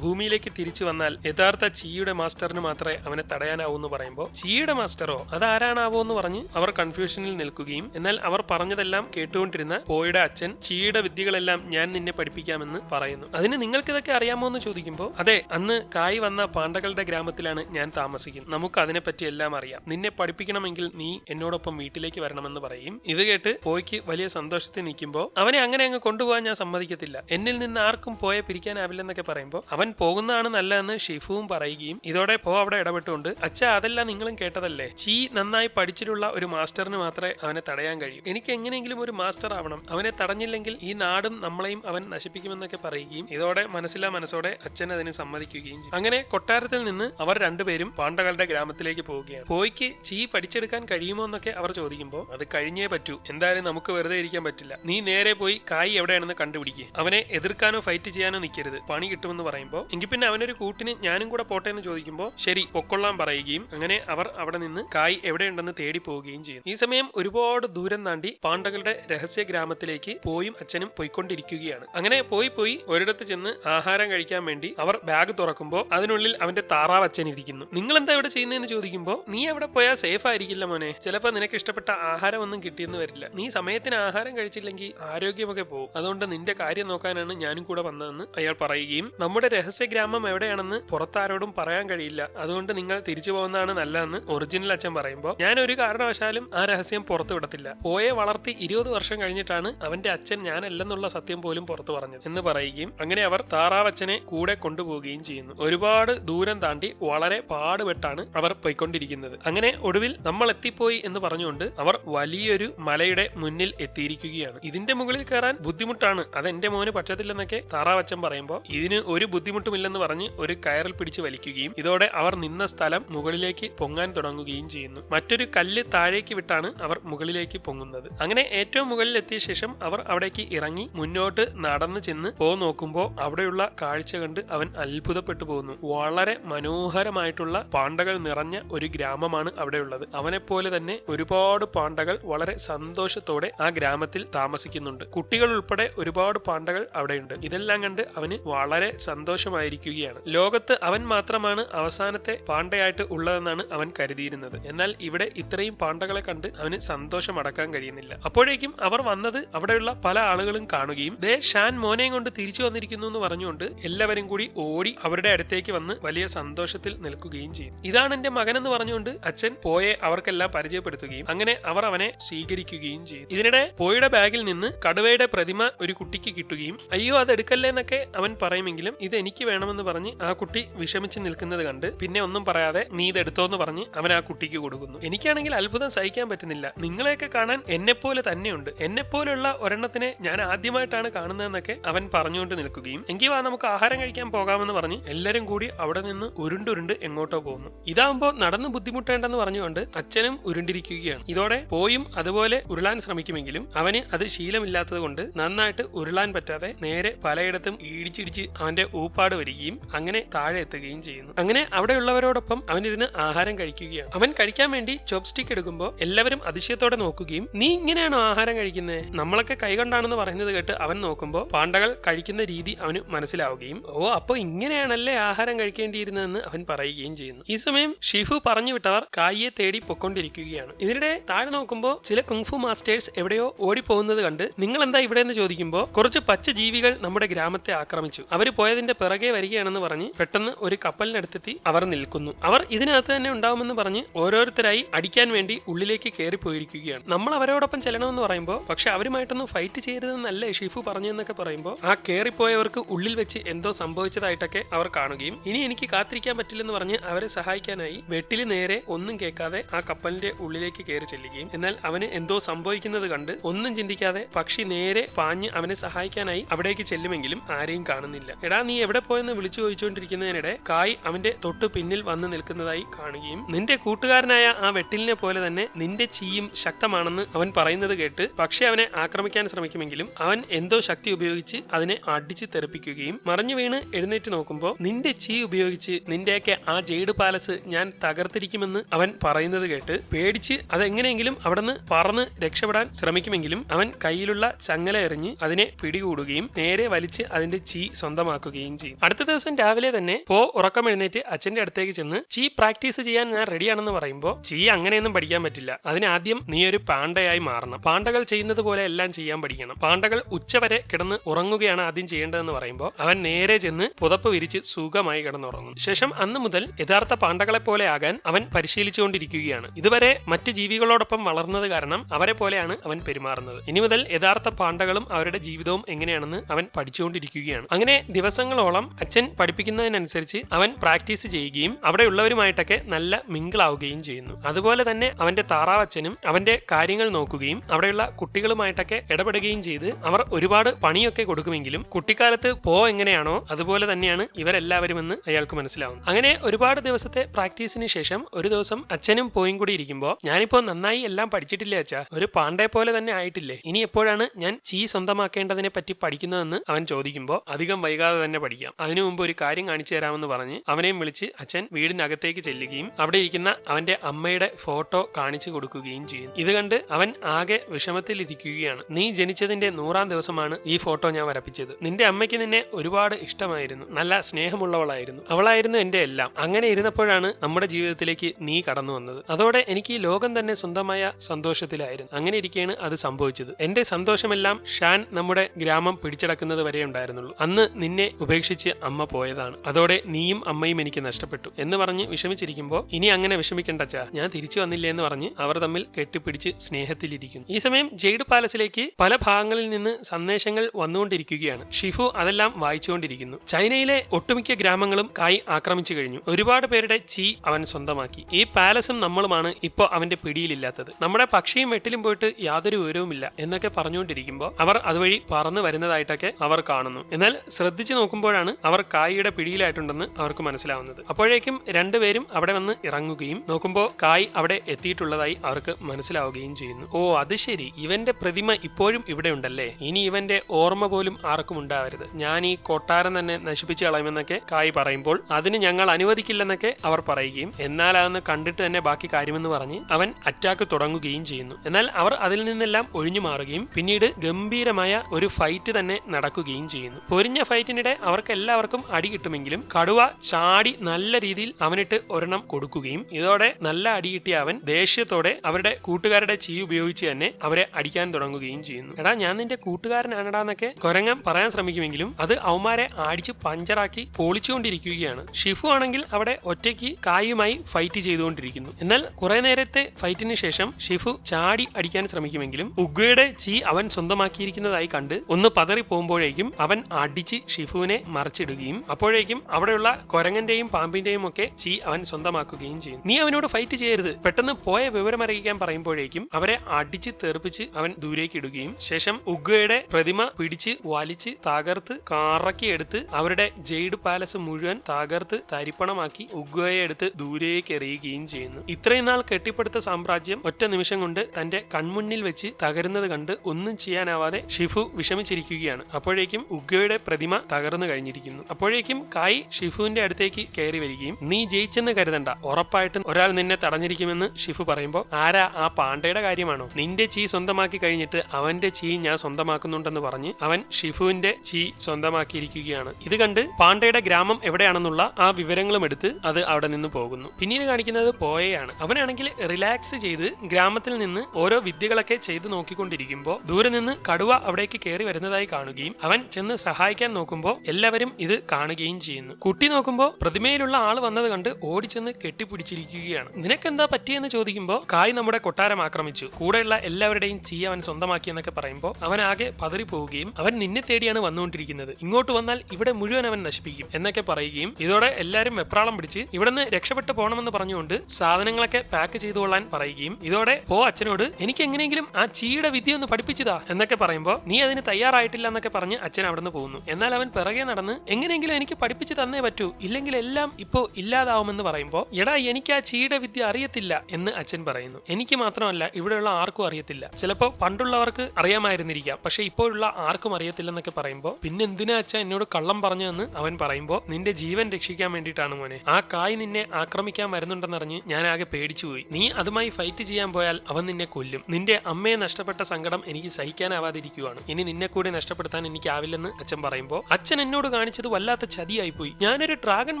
ഭൂമിയിലേക്ക് തിരിച്ചു വന്നാൽ യഥാർത്ഥ ചീയുടെ മാസ്റ്ററിന് മാത്രമേ അവനെ തടയാനാവൂ എന്ന് പറയുമ്പോൾ ചീയുടെ മാസ്റ്ററോ അതാരാണാവോ എന്ന് പറഞ്ഞ് അവർ കൺഫ്യൂഷനിൽ നിൽക്കുകയും എന്നാൽ അവർ പറഞ്ഞതെല്ലാം കേട്ടുകൊണ്ടിരുന്ന പോയുടെ അച്ഛൻ ചീയുടെ വിദ്യകളെല്ലാം ഞാൻ നിന്നെ പഠിപ്പിക്കാമെന്ന് പറയുന്നു. അതിന് നിങ്ങൾക്ക് ഇതൊക്കെ അറിയാമോ എന്ന് ചോദിക്കുമ്പോൾ അതെ അന്ന് കായ് വന്ന പാണ്ഡകളുടെ ഗ്രാമത്തിലാണ് ഞാൻ താമസിക്കുന്നത്. നമുക്ക് അതിനെപ്പറ്റി എല്ലാം അറിയാം. നിന്നെ പഠിപ്പിക്കണമെങ്കിൽ നീ എന്നോടൊപ്പം വീട്ടിലേക്ക് വരണമെന്ന് പറയും. ഇത് കേട്ട് പോയിക്ക് വലിയ സന്തോഷത്തിൽ നിൽക്കുമ്പോൾ അവനെ അങ്ങനെ അങ്ങ് കൊണ്ടുപോകാൻ ഞാൻ സമ്മതിക്കത്തില്ല. എന്നിൽ നിന്ന് ആർക്കും പോയെ പിരിക്കാനാവില്ലെന്നൊക്കെ പറയുമ്പോൾ അവൻ പോകുന്നതാണ് നല്ലതെന്ന് ഷിഫുവും പറയുകയും ഇതോടെ പോ അവിടെ ഇടപെട്ടുകൊണ്ട് അച്ഛ അതെല്ലാം നിങ്ങളും കേട്ടതല്ലേ? ചീ നന്നായി പഠിച്ചിട്ടുള്ള ഒരു മാസ്റ്ററിന് മാത്രമേ അവനെ തടയാൻ കഴിയൂ. എനിക്ക് എങ്ങനെയെങ്കിലും ഒരു മാസ്റ്റർ ആവണം. അവനെ തടഞ്ഞില്ലെങ്കിൽ ഈ നാടും നമ്മളെയും അവൻ നശിപ്പിക്കുമെന്നൊക്കെ പറയുകയും ഇതോടെ മനസ്സിലാ മനസ്സോടെ അച്ഛൻ അതിന് സമ്മതിക്കുകയും ചെയ്യും. അങ്ങനെ കൊട്ടാരത്തിൽ നിന്ന് അവർ രണ്ടുപേരും പാണ്ഡകളുടെ ഗ്രാമത്തിലേക്ക് പോവുകയാണ്. പോയിക്ക് ചീ പഠിച്ചെടുക്കാൻ കഴിയുമോ എന്നൊക്കെ അവർ ചോദിക്കുമ്പോൾ അത് കഴിഞ്ഞേ പറ്റൂ. എന്തായാലും നമുക്ക് വെറുതെ ഇരിക്കാൻ പറ്റില്ല. നീ നേരെ പോയി കായ് എവിടെയാണെന്ന് കണ്ടുപിടിക്കുക അവനെ എതിർക്കാനോ ഫൈറ്റ് ചെയ്യാനോ നിൽക്കരുത് പണി കിട്ടുമെന്ന് പറയുമ്പോൾ എങ്കിൽ പിന്നെ അവനൊരു കൂട്ടിന് ഞാനും കൂടെ പോട്ടെ എന്ന് ചോദിക്കുമ്പോൾ ശരി പൊക്കൊള്ളാൻ പറയുകയും അങ്ങനെ അവർ അവിടെ നിന്ന് കായ് എവിടെയുണ്ടെന്ന് തേടി പോവുകയും ചെയ്യും. ഈ സമയം ഒരുപാട് ദൂരം താണ്ടി പാണ്ഡകളുടെ രഹസ്യ ഗ്രാമത്തിലേക്ക് പോയും അച്ഛനും പോയിക്കൊണ്ടിരിക്കുകയാണ്. അങ്ങനെ പോയി പോയി ഒരിടത്ത് ചെന്ന് ആഹാരം കഴിക്കാൻ വേണ്ടി അവർ ബാഗ് തുറക്കുമ്പോൾ അതിനുള്ളിൽ അവന്റെ താറാവ് അച്ഛൻ ഇരിക്കുന്നു. നിങ്ങൾ എന്താ ഇവിടെ ചെയ്യുന്നതെന്ന് ചോദിക്കുമ്പോൾ നീ അവിടെ പോയാൽ സേഫ് ആയിരിക്കില്ല മോനെ. ചിലപ്പോൾ നിനക്ക് ഇഷ്ടപ്പെട്ട ആഹാരം ഒന്നും കിട്ടിയെന്ന് വരില്ല. നീ സമയത്തിന് ആഹാരം കഴിച്ചില്ലെങ്കിൽ ആരോഗ്യമൊക്കെ പോകും. അതുകൊണ്ട് നിന്റെ കാര്യം നോക്കാനാണ് ഞാനും കൂടെ വന്നതെന്ന് അയാൾ പറയുകയും നമ്മുടെ രഹസ്യ ഗ്രാമം എവിടെയാണെന്ന് പുറത്താരോടും പറയാൻ കഴിയില്ല. അതുകൊണ്ട് നിങ്ങൾ തിരിച്ചു പോകുന്നതാണ് നല്ലതെന്ന് ഒറിജിനൽ അച്ഛൻ പറയുമ്പോൾ ഞാൻ ഒരു കാരണവശാലും ആ രഹസ്യം പുറത്തു വിടത്തില്ല. പോയെ വളർത്തി ഇരുപത് വർഷം കഴിഞ്ഞിട്ടാണ് അവന്റെ അച്ഛൻ ഞാനല്ലെന്നുള്ള സത്യം പോലും പുറത്തു പറഞ്ഞത്. എന്ന് പറയുകയും അങ്ങനെ അവർ താറാവച്ചനെ കൂടെ കൊണ്ടുപോവുകയും ചെയ്യുന്നു. ഒരുപാട് ദൂരം താണ്ടി വളരെ പാടുപെട്ടാണ് അവർ പോയിക്കൊണ്ടിരിക്കുന്നത്. അങ്ങനെ ഒടുവിൽ നമ്മൾ എത്തിപ്പോയി എന്ന് പറഞ്ഞുകൊണ്ട് അവർ വലിയൊരു മലയുടെ മുന്നിൽ എത്തിയിരിക്കുകയാണ്. ഇതിന്റെ മുകളിൽ കയറാൻ ബുദ്ധിമുട്ടാണ്. അത് എന്റെ മോന് പറ്റത്തില്ലെന്നൊക്കെ താറാവച്ചൻ പറയുമ്പോൾ ഇതിന് ഒരു ബുദ്ധിമുട്ടുമില്ലെന്ന് പറഞ്ഞ് ഒരു കയറിൽ പിടിച്ച് വലിക്കുകയും ഇതോടെ അവർ നിന്ന സ്ഥലം മുകളിലേക്ക് പൊങ്ങാൻ തുടങ്ങുകയും ചെയ്യുന്നു. മറ്റൊരു കല്ല് താഴേക്ക് വിട്ടാണ് അവർ മുകളിലേക്ക് പൊങ്ങുന്നത്. അങ്ങനെ ഏറ്റവും മുകളിൽ എത്തിയ ശേഷം അവർ അവിടേക്ക് ഇറങ്ങി മുന്നോട്ട് നടന്നു ചെന്ന് പോ നോക്കുമ്പോൾ അവിടെയുള്ള കാഴ്ച കണ്ട് അവൻ അത്ഭുതപ്പെട്ടു പോകുന്നു. വളരെ മനോഹരമായിട്ടുള്ള പാണ്ടകൾ നിറഞ്ഞ ഒരു ഗ്രാമമാണ് അവിടെയുള്ളത്. അവനെപ്പോലെ പോലെ തന്നെ ഒരുപാട് പാണ്ടകൾ വളരെ സന്തോഷത്തോടെ ആ ഗ്രാമത്തിൽ താമസിക്കുന്നുണ്ട്. കുട്ടികൾ ഉൾപ്പെടെ ഒരുപാട് പാണ്ടകൾ അവിടെയുണ്ട്. ഇതെല്ലാം കണ്ട് അവന് വളരെ സന്തോഷമായിരിക്കുകയാണ്. ലോകത്ത് അവൻ മാത്രമാണ് അവസാനത്തെ പാണ്ടയായിട്ട് ഉള്ളതെന്നാണ് അവൻ കരുതിയിരുന്നത്. എന്നാൽ ഇവിടെ ഇത്രയും പാണ്ടകളെ കണ്ട് അവന് സന്തോഷം അടക്കാൻ കഴിയുന്നില്ല. അപ്പോഴേക്കും അവർ വന്നത് അവിടെയുള്ള പല ആളുകളും കാണുകയും ദേ ഷാൻ മോനെയും കൊണ്ട് തിരിച്ചു വന്നിരിക്കുന്നു എന്ന് പറഞ്ഞുകൊണ്ട് എല്ലാവരും കൂടി ഓടി അവരുടെ അടുത്തേക്ക് വന്ന് വലിയ സന്തോഷത്തിൽ നിൽക്കുകയും ചെയ്യും ഇതാണ് എന്റെ മകൻ എന്ന് പറഞ്ഞുകൊണ്ട് അച്ഛൻ പോയെ അവർക്കെല്ലാം പരിചയപ്പെടുത്തുകയും അങ്ങനെ അവർ അവനെ സ്വീകരിക്കുകയും ചെയ്യും ഇതിനിടെ പോയുടെ ബാഗിൽ നിന്ന് കടുവയുടെ പ്രതിമ ഒരു കുട്ടിക്ക് കിട്ടുകയും അയ്യോ അത് എടുക്കല്ലേ എന്നൊക്കെ അവൻ പറയുമെങ്കിലും ഇത് എനിക്ക് വേണമെന്ന് പറഞ്ഞ് ആ കുട്ടി വിഷമിച്ച് നിൽക്കുന്നത് കണ്ട് പിന്നെ ഒന്നും പറയാതെ നീ ഇത് എന്ന് പറഞ്ഞ് അവൻ ആ കുട്ടിക്ക് കൊടുക്കുന്നു. എനിക്കാണെങ്കിൽ അത്ഭുതം സഹിക്കാൻ പറ്റുന്നില്ല. നിങ്ങളെയൊക്കെ കാണാൻ എന്നെപ്പോലെ തന്നെയുണ്ട്. എന്നെപ്പോലുള്ള ഒരെണ്ണത്തിനെ ഞാൻ ആദ്യമായിട്ടാണ് കാണുന്നതെന്നൊക്കെ അവൻ പറഞ്ഞുകൊണ്ട് നിൽക്കുകയും എങ്കിൽ വാ നമുക്ക് ആഹാരം കഴിക്കാൻ പോകാമെന്ന് പറഞ്ഞ് എല്ലാരും കൂടി അവിടെ നിന്ന് ഉരുണ്ടുരുണ്ട് എങ്ങോട്ടോ പോകുന്നു. ഇതാവുമ്പോ നടന്ന് ബുദ്ധിമുട്ടേണ്ടെന്ന് പറഞ്ഞുകൊണ്ട് അച്ഛനും ഉരുണ്ടിരിക്കുകയാണ്. ഇതോടെ പോയും അതുപോലെ ഉരുളാൻ ശ്രമിക്കുമെങ്കിലും അവന് അത് ശീലമില്ലാത്തത് കൊണ്ട് നന്നായിട്ട് ഉരുളാൻ പറ്റാതെ നേരെ പലയിടത്തും ഇടിച്ചിടിച്ച് അവന്റെ ഊപ്പാട് വരികയും അങ്ങനെ താഴെ എത്തുകയും ചെയ്യുന്നു. അങ്ങനെ അവിടെയുള്ളവരോടൊപ്പം അവനിരുന്ന് ആഹാരം കഴിക്കുകയാണ്. അവൻ കഴിക്കാൻ വേണ്ടി ചോപ്സ്റ്റിക് എടുക്കുമ്പോൾ എല്ലാവരും അതിശയത്തോടെ നോക്കുകയും നീ ഇങ്ങനെയാണോ ആഹാരം കഴിക്കുന്നത് നമ്മളൊക്കെ കൈകൊണ്ടാണെന്ന് പറയുന്നത് കേട്ട് അവൻ നോക്കുമ്പോൾ പാണ്ടകൾ കഴിക്കുന്ന രീതി അവന് മനസ്സിലാവുകയും ഓ അപ്പോൾ ഇങ്ങനെയാണല്ലേ ആഹാരം കഴിക്കേണ്ടിയിരുന്നതെന്ന് അവൻ പറയുകയും ചെയ്യുന്നു. ഈ സമയം ഷിഫു പറഞ്ഞു വിട്ടവർ കായിയെ തേടി പൊക്കൊണ്ടിരിക്കുകയാണ് ഇതിനിടെ താഴെ നോക്കുമ്പോൾ ചില കുങ്ഫു മാസ്റ്റേഴ്സ് എവിടെയോ ഓടിപ്പോകുന്നത് കണ്ട് നിങ്ങൾ എന്താ ഇവിടെ എന്ന് ചോദിക്കുമ്പോൾ കുറച്ച് പച്ച ജീവികൾ നമ്മുടെ ഗ്രാമത്തെ ആക്രമിച്ചു. അവർ പോയതിന്റെ പിറകെ വരികയാണെന്ന് പറഞ്ഞ് പെട്ടെന്ന് ഒരു കപ്പലിനടുത്തെത്തി അവർ നിൽക്കുന്നു. അവർ ഇതിനകത്ത് തന്നെ ഉണ്ടാവുമെന്ന് പറഞ്ഞ് ഓരോരുത്തരായി അടിക്കാൻ വേണ്ടി ഉള്ളിലേക്ക് കയറി പോയിരിക്കുകയാണ്. നമ്മൾ അവരോടൊപ്പം ചെല്ലണമെന്ന് പറയുമ്പോൾ പക്ഷെ അവരുമായിട്ടൊന്നും ഫൈറ്റ് ചെയ്യരുതെന്നല്ല ഷിഫു പറഞ്ഞെന്നൊക്കെ പറയുമ്പോൾ ആ കയറിപ്പോയവർക്ക് ഉള്ളിൽ വെച്ച് എന്തോ സംഭവിച്ചതായിട്ടൊക്കെ അവർ കാണുകയും ഇനി എനിക്ക് കാത്തിരിക്കാൻ പറ്റില്ലെന്ന് പറഞ്ഞ് അവരെ സഹായിക്കാനായി വെട്ടിൽ നേരെ ഒന്നും കേൾക്കാതെ ആ കപ്പലിന്റെ ഉള്ളിലേക്ക് കയറി ചെല്ലുകയും എന്നാൽ അവന് എന്തോ സംഭവിക്കുന്നത് കണ്ട് ഒന്നും ചിന്തിക്കാതെ പക്ഷി നേരെ പാഞ്ഞ് അവനെ സഹായിക്കാനായി അവിടേക്ക് ചെല്ലുമെങ്കിലും ആരെയും കാണുന്നില്ല. എടാ നീ എവിടെ പോയെന്ന് വിളിച്ചു ചോദിച്ചുകൊണ്ടിരിക്കുന്നതിനിടെ കായ് അവന്റെ തൊട്ടു പിന്നിൽ വന്ന് നിൽക്കുന്നതായി കാണുകയും നിന്റെ കൂട്ടുകാരനായ ആ വെട്ടിലിനെ പോലെ തന്നെ നിന്റെ ചീയും ശക്തമാണെന്ന് അവൻ പറയുന്നത് കേട്ട് പക്ഷെ അവനെ ആക്രമിക്കാൻ ശ്രമിക്കുമെങ്കിലും അവൻ എന്തോ ശക്തി ഉപയോഗിച്ച് അതിനെ അടിച്ച് തെറിപ്പിക്കുകയും മറിഞ്ഞു വീണ് എഴുന്നേറ്റ് നോക്കുമ്പോൾ നിന്റെ ചീ ഉപയോഗിച്ച് നിന്റെയൊക്കെ ആ ജെയ്ഡ് പാലസ് ഞാൻ തകർത്തിരിക്കുമെന്ന് അവൻ പറയുന്നത് കേട്ട് പേടിച്ച് അതെങ്ങനെയെങ്കിലും അവിടുന്ന് പറന്ന് രക്ഷപ്പെടാൻ ശ്രമിക്കുമെങ്കിലും അവൻ കയ്യിലുള്ള ചങ്ങല എറിഞ്ഞ് അതിനെ പിടികൂടുകയും നേരെ വലിച്ച് അതിന്റെ ചീ സ്വന്തമാക്കുകയും ചെയ്യും. അടുത്ത ദിവസം രാവിലെ തന്നെ പോ ഉറക്കം എഴുന്നേറ്റ് അച്ഛന്റെ അടുത്തേക്ക് ചെന്ന് ചീ പ്രാക്ടീസ് ചെയ്യാൻ ഞാൻ റെഡിയാണെന്ന് പറയുമ്പോൾ ചീ അങ്ങനെയൊന്നും പഠിക്കാൻ പറ്റില്ല. അതിനാദ്യം നീ ഒരു പാണ്ടയായി മാറണം. പാണ്ടകൾ ചെയ്യുന്നത് പോലെ എല്ലാം ചെയ്യാൻ പഠിക്കണം. പാണ്ടകൾ ഉച്ചവരെ കിടന്ന് ഉറങ്ങുകയാണ് ആദ്യം ചെയ്യേണ്ടതെന്ന് പറയുമ്പോൾ അവൻ നേരെ ചെന്ന് പുതപ്പ് വിരിച്ച് സുഖമായി കിടന്നുറങ്ങും. ശേഷം അന്ന് മുതൽ യഥാർത്ഥ പാണ്ടകളെ പോലെ ആകാൻ അവൻ പരിശീലിച്ചുകൊണ്ടിരിക്കുകയാണ്. ഇതുവരെ മറ്റ് ജീവികളോടൊപ്പം വളർന്നത് കാരണം അവരെ പോലെയാണ് അവൻ പെരുമാറുന്നത്. ഇനി മുതൽ യഥാർത്ഥ പാണ്ടകളും അവരുടെ ജീവിതവും എങ്ങനെയാണെന്ന് അവൻ പഠിച്ചുകൊണ്ടിരിക്കുകയാണ്. അങ്ങനെ ദിവസങ്ങളോളം അച്ഛൻ പഠിപ്പിക്കുന്നതിനനുസരിച്ച് അവൻ പ്രാക്ടീസ് ചെയ്യുകയും അവിടെയുള്ളവരുമായിട്ടൊക്കെ നല്ല മിങ്കിളാവുകയും ചെയ്യുന്നു. അതുപോലെ തന്നെ അവന്റെ താറാവച്ചനും അവന്റെ കാര്യങ്ങൾ നോക്കുകയും അവിടെയുള്ള കുട്ടികളുമായിട്ടൊക്കെ ഇടപെടുകയും ചെയ്ത് അവർ ഒരുപാട് പണിയൊക്കെ കൊടുക്കുമെങ്കിലും കുട്ടിക്കാലത്ത് പോ എങ്ങനെയാണോ അതുപോലെ തന്നെയാണ് ഇവരെല്ലാവരുമെന്ന് അയാൾക്ക് മനസ്സിലാവും അങ്ങനെ ഒരുപാട് ദിവസത്തെ പ്രാക്ടീസിന് ശേഷം ഒരു ദിവസം അച്ഛനും പോയും കൂടി ഇരിക്കുമ്പോൾ ഞാനിപ്പോ നന്നായി എല്ലാം പഠിച്ചിട്ടില്ലേ അച്ഛാ? ഒരു പാണ്ഡെ പോലെ തന്നെ ആയിട്ടില്ലേ? ഇനി എപ്പോഴാണ് ഞാൻ ചീ സ്വന്തമാക്കേണ്ടതിനെ പറ്റി പഠിക്കുന്നതെന്ന് അവൻ ചോദിക്കുമ്പോൾ അധികം വൈകാതെ തന്നെ പഠിക്കാം. അതിനു മുമ്പ് ഒരു കാര്യം കാണിച്ചു തരാമെന്ന് പറഞ്ഞ് അവനെയും വിളിച്ച് അച്ഛൻ വീടിനകത്തേക്ക് ചെല്ലുകയും അവിടെ ഇരിക്കുന്ന അവന്റെ അമ്മയുടെ ഫോട്ടോ കാണിച്ചു കൊടുക്കുകയും ചെയ്യും ഇത് കണ്ട് അവൻ ആകെ വിഷമത്തിലിരിക്കുകയാണ്. നീ ജനിച്ചതിന്റെ നൂറാം ദിവസമാണ് ഈ ഫോട്ടോ ഞാൻ വരപ്പിച്ചത്. നിന്റെ അമ്മയ്ക്ക് നിന്നെ ഒരുപാട് ഇഷ്ടമായിരുന്നു. നല്ല സ്നേഹമുള്ളവളായിരുന്നു. അവളായിരുന്നു എന്റെ എല്ലാം. അങ്ങനെ ഇരുന്നപ്പോഴാണ് നമ്മുടെ ജീവിതത്തിലേക്ക് നീ കടന്നു വന്നത്. അതോടെ എനിക്ക് ഈ ലോകം തന്നെ സ്വന്തമായ സന്തോഷത്തിലായിരുന്നു. അങ്ങനെ ഇരിക്കെയാണ് അത് സംഭവിച്ചത്. എന്റെ സന്തോഷമെല്ലാം ഷാൻ നമ്മുടെ ഗ്രാമം പിടിച്ചടക്കുന്നത് വരെ ഉണ്ടായിരുന്നുള്ളൂ. അന്ന് നിന്നെ ഉപേക്ഷിച്ച് അമ്മ പോയതാണ്. അതോടെ നീയും അമ്മയും എനിക്ക് നഷ്ടപ്പെട്ടു എന്ന് പറഞ്ഞ് വിഷമിച്ചിരിക്കുമ്പോൾ ഇനി അങ്ങനെ വിഷമിക്കേണ്ട വിഷമിക്കണ്ടച്ചാ ഞാൻ തിരിച്ചു വന്നില്ലേ എന്ന് പറഞ്ഞ് അവർ തമ്മിൽ കെട്ടിപ്പിടിച്ച് സ്നേഹത്തിലിരിക്കുന്നു. ഈ സമയം ജെയ്ഡ് പാലസിലേക്ക് പല ഭാഗങ്ങളിൽ നിന്ന് സന്ദേശങ്ങൾ വന്നുകൊണ്ടിരിക്കുകയാണ്. ഷിഫു അതെല്ലാം വായിച്ചുകൊണ്ടിരിക്കുന്നു. ചൈനയിലെ ഒട്ടുമിക്ക ഗ്രാമങ്ങളും കായ് ആക്രമിച്ചു കഴിഞ്ഞു. ഒരുപാട് പേരുടെ ചീ അവൻ സ്വന്തമാക്കി. ഈ പാലസും നമ്മളുമാണ് ഇപ്പോൾ അവന്റെ പിടിയിലില്ലാത്തത്. നമ്മുടെ പക്ഷിയും വെട്ടിലും പോയിട്ട് യാതൊരു വിവരവുമില്ല എന്നൊക്കെ പറഞ്ഞുകൊണ്ടിരിക്കുമ്പോൾ അവർ അതുവഴി പറന്നു വരുന്നതായിട്ടൊക്കെ അവർ കാണുന്നു. എന്നാൽ ശ്രദ്ധിച്ചു നോക്കുമ്പോഴാണ് അവർ കായിയുടെ പിടിയിലായിട്ടുണ്ടെന്ന് അവർക്ക് മനസ്സിലാവുന്നത്. അപ്പോഴേക്കും രണ്ടുപേരും അവിടെ വന്ന് ഇറങ്ങുകയും നോക്കുമ്പോൾ കായ് അവിടെ എത്തിയിട്ടുള്ളതായി അവർക്ക് മനസ്സിലാവുകയും ചെയ്യുന്നു. ഓ അത് ശരി. ഇവന്റെ പ്രതിമ ഇപ്പോഴും ഇവിടെ ഉണ്ടല്ലേ? ഇനി ഇവന്റെ ഓർമ്മ പോലും ആർക്കും ഉണ്ടാവരുത്. ഞാൻ ഈ കൊട്ടാരം തന്നെ നശിപ്പിച്ചു കളയുമെന്നൊക്കെ കായ് പറയുമ്പോൾ അതിന് ഞങ്ങൾ അനുവദിക്കില്ലെന്നൊക്കെ അവർ പറയുകയും എന്നാൽ അതൊന്ന് കണ്ടിട്ട് തന്നെ ബാക്കി കാര്യമെന്ന് പറഞ്ഞ് അവൻ അറ്റാക്ക് തുടങ്ങുകയും ചെയ്യുന്നു. എന്നാൽ അവർ അതിൽ നിന്നെല്ലാം ഒഴിഞ്ഞു മാറുകയും പിന്നീട് ഗംഭീരമായ ഒരു ഫൈറ്റ് തന്നെ നടക്കുകയും ചെയ്യുന്നു. പൊരിഞ്ഞ ഫൈറ്റിനിടെ അവർക്ക് എല്ലാവർക്കും അടി കിട്ടുമെങ്കിലും കടുവ ചാടി നല്ല രീതിയിൽ അവനിട്ട് ഒരെണ്ണം കൊടുക്കുകയും ഇതോടെ നല്ല അടി കിട്ടിയ അവൻ ദേഷ്യത്തോടെ അവരുടെ കൂട്ടുകാരുടെ ചീ ഉപയോഗിച്ച് തന്നെ അവരെ അടിക്കാൻ തുടങ്ങുകയും ചെയ്യുന്നു. എടാ ഞാൻ നിന്റെ കൂട്ടുകാരനാണെടാന്നൊക്കെ കൊരങ്ങൻ പറയാൻ ശ്രമിക്കുമെങ്കിലും അത് അവന്മാരെ അടിച്ച് പഞ്ചറാക്കി പൊളിച്ചുകൊണ്ടിരിക്കുകയാണ്. ഷിഫു ആണെങ്കിൽ അവിടെ ഒറ്റയ്ക്ക് കായുമായി ഫൈറ്റ് ചെയ്തുകൊണ്ടിരിക്കുന്നു. എന്നാൽ കുറെ നേരത്തെ ഫൈറ്റിന് ശേഷം ഷിഫു ചാടി അടിക്കാൻ ശ്രമിക്കുമെങ്കിലും ഉഗ്ഗയുടെ ചീ അവൻ സ്വന്തമാക്കിയിരിക്കുന്നതായി കണ്ട് ഒന്ന് പതറി പോകുമ്പോഴേക്കും എത്തുമ്പോഴേക്കും അവൻ അടിച്ച് ഷിഫുവിനെ മറിച്ചിടുകയും അപ്പോഴേക്കും അവിടെയുള്ള കൊരങ്ങന്റെയും പാമ്പിന്റെയും ഒക്കെ ചി അവൻ സ്വന്തമാക്കുകയും ചെയ്യും. നീ അവനോട് ഫൈറ്റ് ചെയ്യരുത്. പെട്ടെന്ന് പോയ വിവരം അറിയിക്കാൻ പറയുമ്പോഴേക്കും അവരെ അടിച്ച് തെറിപ്പിച്ച് അവൻ ദൂരേക്ക് ഇടുകയും ശേഷം ഉഗ്ഗയുടെ പ്രതിമ പിടിച്ച് വലിച്ച് തകർത്ത് കാറക്കി എടുത്ത് അവരുടെ ജെയ്ഡ് പാലസ് മുഴുവൻ തകർത്ത് തരിപ്പണമാക്കി ഉഗ്ഗയെ എടുത്ത് ദൂരേക്ക് എറിയുകയും ചെയ്യുന്നു. ഇത്രയും നാൾ കെട്ടിപ്പടുത്ത സാമ്രാജ്യം ഒറ്റ നിമിഷം കൊണ്ട് തന്റെ കൺമുന്നിൽ വെച്ച് തകരുന്നത് കണ്ട് ഒന്നും ചെയ്യാനാവാതെ ഷിഫു വിഷമിച്ചിരിക്കുകയാണ്. അപ്പോഴേക്കും ഉഗയുടെ പ്രതിമ തകർന്നു കഴിഞ്ഞിരിക്കുന്നു. അപ്പോഴേക്കും കായ് ഷിഫുവിന്റെ അടുത്തേക്ക് കയറി വരികയും നീ ജയിച്ചെന്ന് കരുതണ്ട. ഉറപ്പായിട്ടും ഒരാൾ നിന്നെ തടഞ്ഞിരിക്കുമെന്ന് ഷിഫു പറയുമ്പോൾ ആരാ ആ പാണ്ഡയുടെ കാര്യമാണോ? നിന്റെ ചീ സ്വന്തമാക്കി കഴിഞ്ഞിട്ട് അവന്റെ ചീ ഞാൻ സ്വന്തമാക്കുന്നുണ്ടെന്ന് പറഞ്ഞ് അവൻ ഷിഫുവിന്റെ ചീ സ്വന്തമാക്കിയിരിക്കുകയാണ്. ഇത് കണ്ട് പാണ്ഡയുടെ ഗ്രാമം എവിടെയാണെന്നുള്ള ആ വിവരങ്ങളും എടുത്ത് അത് അവിടെ നിന്ന് പോകുന്നു. പിന്നീട് കാണിക്കുന്നത് പോയയാണ്. അവനാണെങ്കിൽ റിലാക്സ് ചെയ്ത് ഗ്രാമത്തിൽ നിന്ന് ഓരോ വിദ്യകളൊക്കെ ചെയ്തു നോക്കിക്കൊണ്ടിരിക്കുമ്പോൾ ദൂരെ നിന്ന് കടുവ അവിടേക്ക് കയറി വരുന്നതായി കാണുകയും അവൻ ചെന്ന് സഹായിക്കാൻ നോക്കുമ്പോൾ എല്ലാവരും ഇത് കാണുകയും ചെയ്യുന്നു. കുട്ടി നോക്കുമ്പോൾ പ്രതിമയിലുള്ള ആൾ വന്നത് കണ്ട് ഓടിച്ചെന്ന് കെട്ടിപ്പിടിച്ചിരിക്കുകയാണ്. നിനക്കെന്താ പറ്റിയെന്ന് ചോദിക്കുമ്പോൾ കായ് നമ്മുടെ കൊട്ടാരം ആക്രമിച്ചു. കൂടെയുള്ള എല്ലാവരുടെയും ചീ അവൻ സ്വന്തമാക്കി എന്നൊക്കെ പറയുമ്പോൾ അവൻ ആകെ പതറിപ്പോവുകയും അവൻ നിന്നെ തേടിയാണ് വന്നുകൊണ്ടിരിക്കുന്നത്. ഇങ്ങോട്ട് വന്നാൽ ഇവിടെ മുഴുവൻ അവൻ നശിപ്പിക്കും എന്നൊക്കെ പറയുകയും ഇതോടെ എല്ലാവരും വെപ്രാളം പിടിച്ച് ഇവിടുന്ന് രക്ഷപ്പെട്ടു പോകണമെന്ന് പറഞ്ഞുകൊണ്ട് സാധനങ്ങളൊക്കെ പാക്ക് ചെയ്തു കൊള്ളാൻ പറയുകയും ഇതോടെ പോ അച്ഛനോട് എനിക്ക് എങ്ങനെയെങ്കിലും ആ ചീയുടെ വിദ്യ ഒന്ന് പഠിപ്പിച്ചതാ എന്നൊക്കെ പറയുമ്പോൾ നീ അതിന് തയ്യാറായിട്ടില്ല എന്നൊക്കെ പറഞ്ഞ് അച്ഛൻ അവിടുന്ന് പോകുന്നു. എന്നാൽ അവൻ പിറകെ നടന്ന് എങ്ങനെയെങ്കിലും എനിക്ക് പഠിപ്പിച്ചു തന്നേ പറ്റൂ. ഇല്ലെങ്കിൽ എല്ലാം ഇപ്പോ ഇല്ലാതാവുമെന്ന് പറയുമ്പോൾ എടാ എനിക്ക് ആ ചീട വിദ്യ അറിയത്തില്ല എന്ന് അച്ഛൻ പറയുന്നു. എനിക്ക് മാത്രമല്ല ഇവിടെയുള്ള ആർക്കും അറിയത്തില്ല. ചിലപ്പോൾ പണ്ടുള്ളവർക്ക് അറിയാമായിരുന്നിരിക്കാം. പക്ഷെ ഇപ്പോഴുള്ള ആർക്കും അറിയത്തില്ലെന്നൊക്കെ പറയുമ്പോൾ പിന്നെ എന്തിനാ അച്ഛൻ എന്നോട് കള്ളം പറഞ്ഞതെന്ന്? അവൻ പറയുമ്പോൾ നിന്റെ ജീവൻ രക്ഷിക്കാൻ വേണ്ടിയിട്ടാണ് മോനെ. ആ കായ് നിന്നെ ആക്രമിക്കാൻ വരുന്നുണ്ടെന്നറിഞ്ഞ് ഞാൻ ആകെ പേടിച്ചുപോയി നീ അതുമായി ഫൈറ്റ് ചെയ്യാൻ പോയാൽ അവൻ നിന്നെ കൊല്ലും. നിന്റെ അമ്മയെ നഷ്ടപ്പെട്ട സങ്കടം എനിക്ക് സഹിക്കാനാവാതിരിക്കുവാണ്. ഇനി നിന്നെ കൂടി നഷ്ടപ്പെടുത്താൻ എനിക്കാവില്ലെന്ന് അച്ഛൻ പറയുമ്പോൾ അച്ഛൻ എന്നോട് കാണിച്ചത് വല്ലാത്ത ചതിയായിപ്പോയി. ഞാനൊരു ഡ്രാഗൺ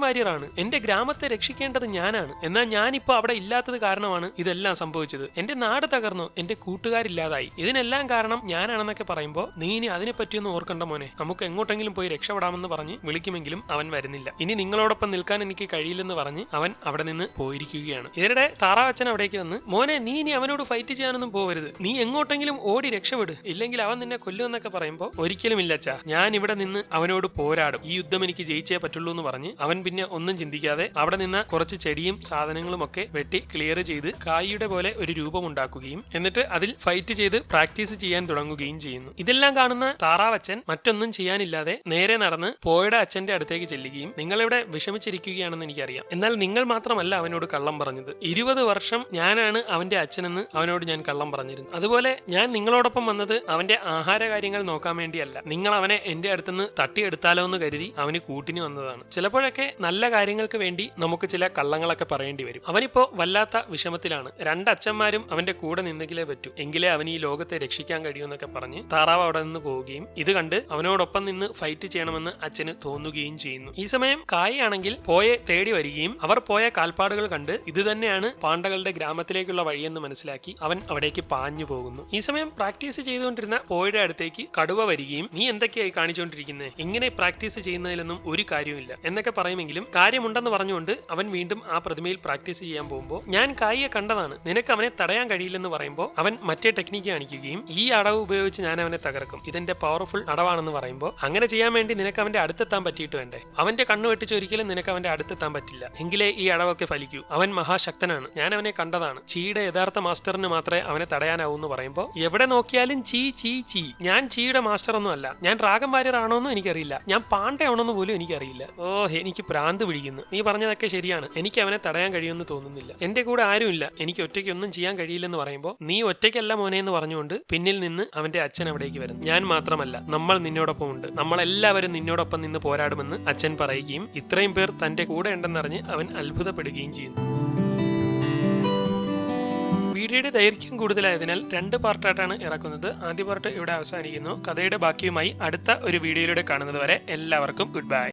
വാരിയറാണ്. എന്റെ ഗ്രാമത്തെ രക്ഷിക്കേണ്ടത് ഞാനാണ്. എന്നാൽ ഞാനിപ്പോ അവിടെ ഇല്ലാത്തത് കാരണമാണ് ഇതെല്ലാം സംഭവിച്ചത്. എന്റെ നാട് തകർന്നു. എന്റെ കൂട്ടുകാരില്ലാതായി. ഇതിനെല്ലാം കാരണം ഞാനാണെന്നൊക്കെ പറയുമ്പോൾ നീ ഇനി അതിനെപ്പറ്റിയൊന്നും ഓർക്കണ്ട മോനെ. നമുക്ക് എങ്ങോട്ടെങ്കിലും പോയി രക്ഷപ്പെടാമെന്ന് പറഞ്ഞ് വിളിക്കുമെങ്കിലും അവൻ വരുന്നില്ല. ഇനി നിങ്ങളോടൊപ്പം നിൽക്കാൻ എനിക്ക് കഴിയില്ലെന്ന് പറഞ്ഞ് അവൻ അവിടെ നിന്ന് പോയിരിക്കുകയാണ്. ഇതിനിടെ താറാവച്ചൻ അവിടേക്ക് വന്ന് മോനെ നീ ഇനി അവനോട് ഫൈറ്റ് ചെയ്യാനൊന്നും പോവരുത്. നീ എങ്ങോട്ടെങ്കിലും ഓടി രക്ഷപ്പെട്. ഇല്ലെങ്കിൽ അവൻ നിന്നെ കൊല്ലുമെന്നൊക്കെ പറയുമ്പോൾ ഒരിക്കലും ഇല്ലച്ചാ. ഞാൻ ഇവിടെ നിന്ന് അവനോട് പോരാടും. ഈ യുദ്ധം എനിക്ക് ജയിച്ചേ പറ്റുള്ളൂ എന്ന് പറഞ്ഞ് അവൻ പിന്നെ ഒന്നും ചിന്തിക്കാതെ അവിടെ നിന്ന് കുറച്ച് ചെടിയും സാധനങ്ങളും ഒക്കെ വെട്ടി ക്ലിയർ ചെയ്ത് കായിയുടെ പോലെ ഒരു രൂപം ഉണ്ടാക്കുകയും എന്നിട്ട് അതിൽ ഫൈറ്റ് ചെയ്ത് പ്രാക്ടീസ് ചെയ്യാൻ തുടങ്ങുകയും ചെയ്യുന്നു. ഇതെല്ലാം കാണുന്ന താറാവച്ചൻ മറ്റൊന്നും ചെയ്യാനില്ലാതെ നേരെ നടന്ന് പോയുടെ അച്ഛന്റെ അടുത്തേക്ക് ചെല്ലുകയും നിങ്ങളിവിടെ വിഷമിച്ചിരിക്കുകയാണെന്ന് എനിക്കറിയാം. എന്നാൽ നിങ്ങൾ മാത്രമല്ല അവനോട് കള്ളം പറഞ്ഞത്. ഇരുപത് വർഷം ഞാനാണ് അവന്റെ അച്ഛനെന്ന് അവനോട് ഞാൻ കള്ളം പറഞ്ഞിരുന്നു. അതുപോലെ ഞാൻ നിങ്ങളോടൊപ്പം വന്നത് അവന്റെ ആഹാര കാര്യങ്ങൾ നോക്കാൻ വേണ്ടിയല്ല. നിങ്ങൾ അവനെ എന്റെ അടുത്തുനിന്ന് തട്ടിയെടുത്താലോ എന്ന് കരുതി അവന് കൂട്ടിന് വന്നതാണ്. ചിലപ്പോഴൊക്കെ നല്ല കാര്യങ്ങൾക്ക് വേണ്ടി നമുക്ക് ചില കള്ളങ്ങളൊക്കെ പറയേണ്ടി വരും. അവനിപ്പോ വല്ലാത്ത വിഷമത്തിലാണ്. രണ്ടച്ഛന്മാരും അവന്റെ കൂടെ നിന്നെങ്കിലേ പറ്റൂ. എങ്കിലേ അവൻ ഈ ലോകത്തെ രക്ഷിക്കാൻ കഴിയുമെന്നൊക്കെ പറഞ്ഞ് താറാവ് അവിടെ നിന്ന് പോവുകയും ഇത് കണ്ട് അവനോടൊപ്പം നിന്ന് ഫൈറ്റ് ചെയ്യണമെന്ന് അച്ഛന് തോന്നുകയും ചെയ്യുന്നു. ഈ സമയം കായയാണെങ്കിൽ പോയെ തേടി വരികയും അവർ പോയ കാൽപ്പാടുകൾ കണ്ട് ഇത് തന്നെയാണ് പാണ്ഡകളുടെ ഗ്രാമത്തിലേക്കുള്ള വഴിയെന്ന് മനസ്സിലാക്കി അവൻ അവിടേക്ക് പാഞ്ഞു പോകുന്നു. ഈ സമയം പ്രാക്ടീസ് ചെയ്തുകൊണ്ടിരുന്ന പോയുടെ അടുത്തേക്ക് കടുവ വരികയും നീ എന്തൊക്കെയായി കാണിച്ചുകൊണ്ടിരിക്കുന്നത് ഇങ്ങനെ പ്രാക്ടീസ് ചെയ്യുന്നതിലൊന്നും ഒരു കാര്യമില്ല എന്നൊക്കെ പറയുമെങ്കിലും കാര്യമുണ്ടെന്ന് പറഞ്ഞുകൊണ്ട് അവൻ വീണ്ടും ആ പ്രതിമയിൽ പ്രാക്ടീസ് ചെയ്യാൻ പോകുമ്പോൾ ഞാൻ കായിയെ കണ്ടതാണ്. നിനക്ക് അവനെ തടയാൻ കഴിയില്ലെന്ന് പറയുമ്പോൾ അവൻ മറ്റേ ടെക്നിക്ക് കാണിക്കുകയും ഈ അടവ് ഉപയോഗിച്ച് ഞാൻ അവനെ തകർക്കും. ഇതിന്റെ പവർഫുൾ അടവാണെന്ന് പറയുമ്പോൾ അങ്ങനെ ചെയ്യാൻ വേണ്ടി നിനക്ക് അവന്റെ അടുത്തെത്താൻ പറ്റിയിട്ട് വേണ്ടേ? അവന്റെ കണ്ണു വെട്ടിച്ച് ഒരിക്കലും നിനക്ക് അവന്റെ അടുത്തെത്താൻ പറ്റില്ല. എങ്കിലേ ഈ അടവൊക്കെ ഫലിക്കൂ. അവൻ മഹാശക്തനാണ്. ഞാൻ അവനെ കണ്ടതാണ്. ചീയുടെ യഥാർത്ഥ മാസ്റ്ററിന് മാത്രമേ അവനെ തടയാനാവൂ എന്ന് പറയുമ്പോൾ എവിടെ നോക്കിയാലും ചീ ചീ ചീ. ഞാൻ ചീയുടെ മാസ്റ്റർ ഒന്നും അല്ല ഞാൻ ഡ്രാഗൻ വാര്യർ ആണോന്നും എനിക്കറിയില്ല. ഞാൻ പാണ്ഡയാണോന്ന് പോലും എനിക്കറിയില്ല. ഓ എനിക്ക് പ്രാന്ത് പിടിക്കുന്നു. നീ പറഞ്ഞതൊക്കെ ശരിയാണ്. എനിക്ക് അവനെ തടയാൻ കഴിയുമെന്ന് തോന്നുന്നില്ല. എന്റെ കൂടെ ആരുമില്ല. എനിക്ക് ഒറ്റയ്ക്ക് ഒന്നും ചെയ്യാൻ കഴിയില്ലെന്ന് പറയുമ്പോൾ നീ ഒറ്റയ്ക്കല്ല മോനെ എന്ന് പറഞ്ഞുകൊണ്ട് പിന്നിൽ നിന്ന് അവന്റെ അച്ഛൻ അവിടേക്ക് വരും. ഞാൻ മാത്രമല്ല നമ്മൾ നിന്നോടൊപ്പം ഉണ്ട്. നമ്മളെല്ലാവരും നിന്നോടൊപ്പം നിന്ന് പോരാടുമെന്ന് അച്ഛൻ പറയുകയും ഇത്രയും പേർ തന്റെ കൂടെ ഉണ്ടെന്നറിഞ്ഞ് അവൻ അത്ഭുതപ്പെടുകയും ചെയ്യുന്നു. വീഡിയോയുടെ ദൈർഘ്യം കൂടുതലായതിനാൽ രണ്ട് പാർട്ടായിട്ടാണ് ഇറക്കുന്നത്. ആദ്യ പാർട്ട് ഇവിടെ അവസാനിക്കുന്നു. കഥയുടെ ബാക്കിയുമായി അടുത്ത ഒരു വീഡിയോയിലൂടെ കാണുന്നത് വരെ എല്ലാവർക്കും ഗുഡ് ബൈ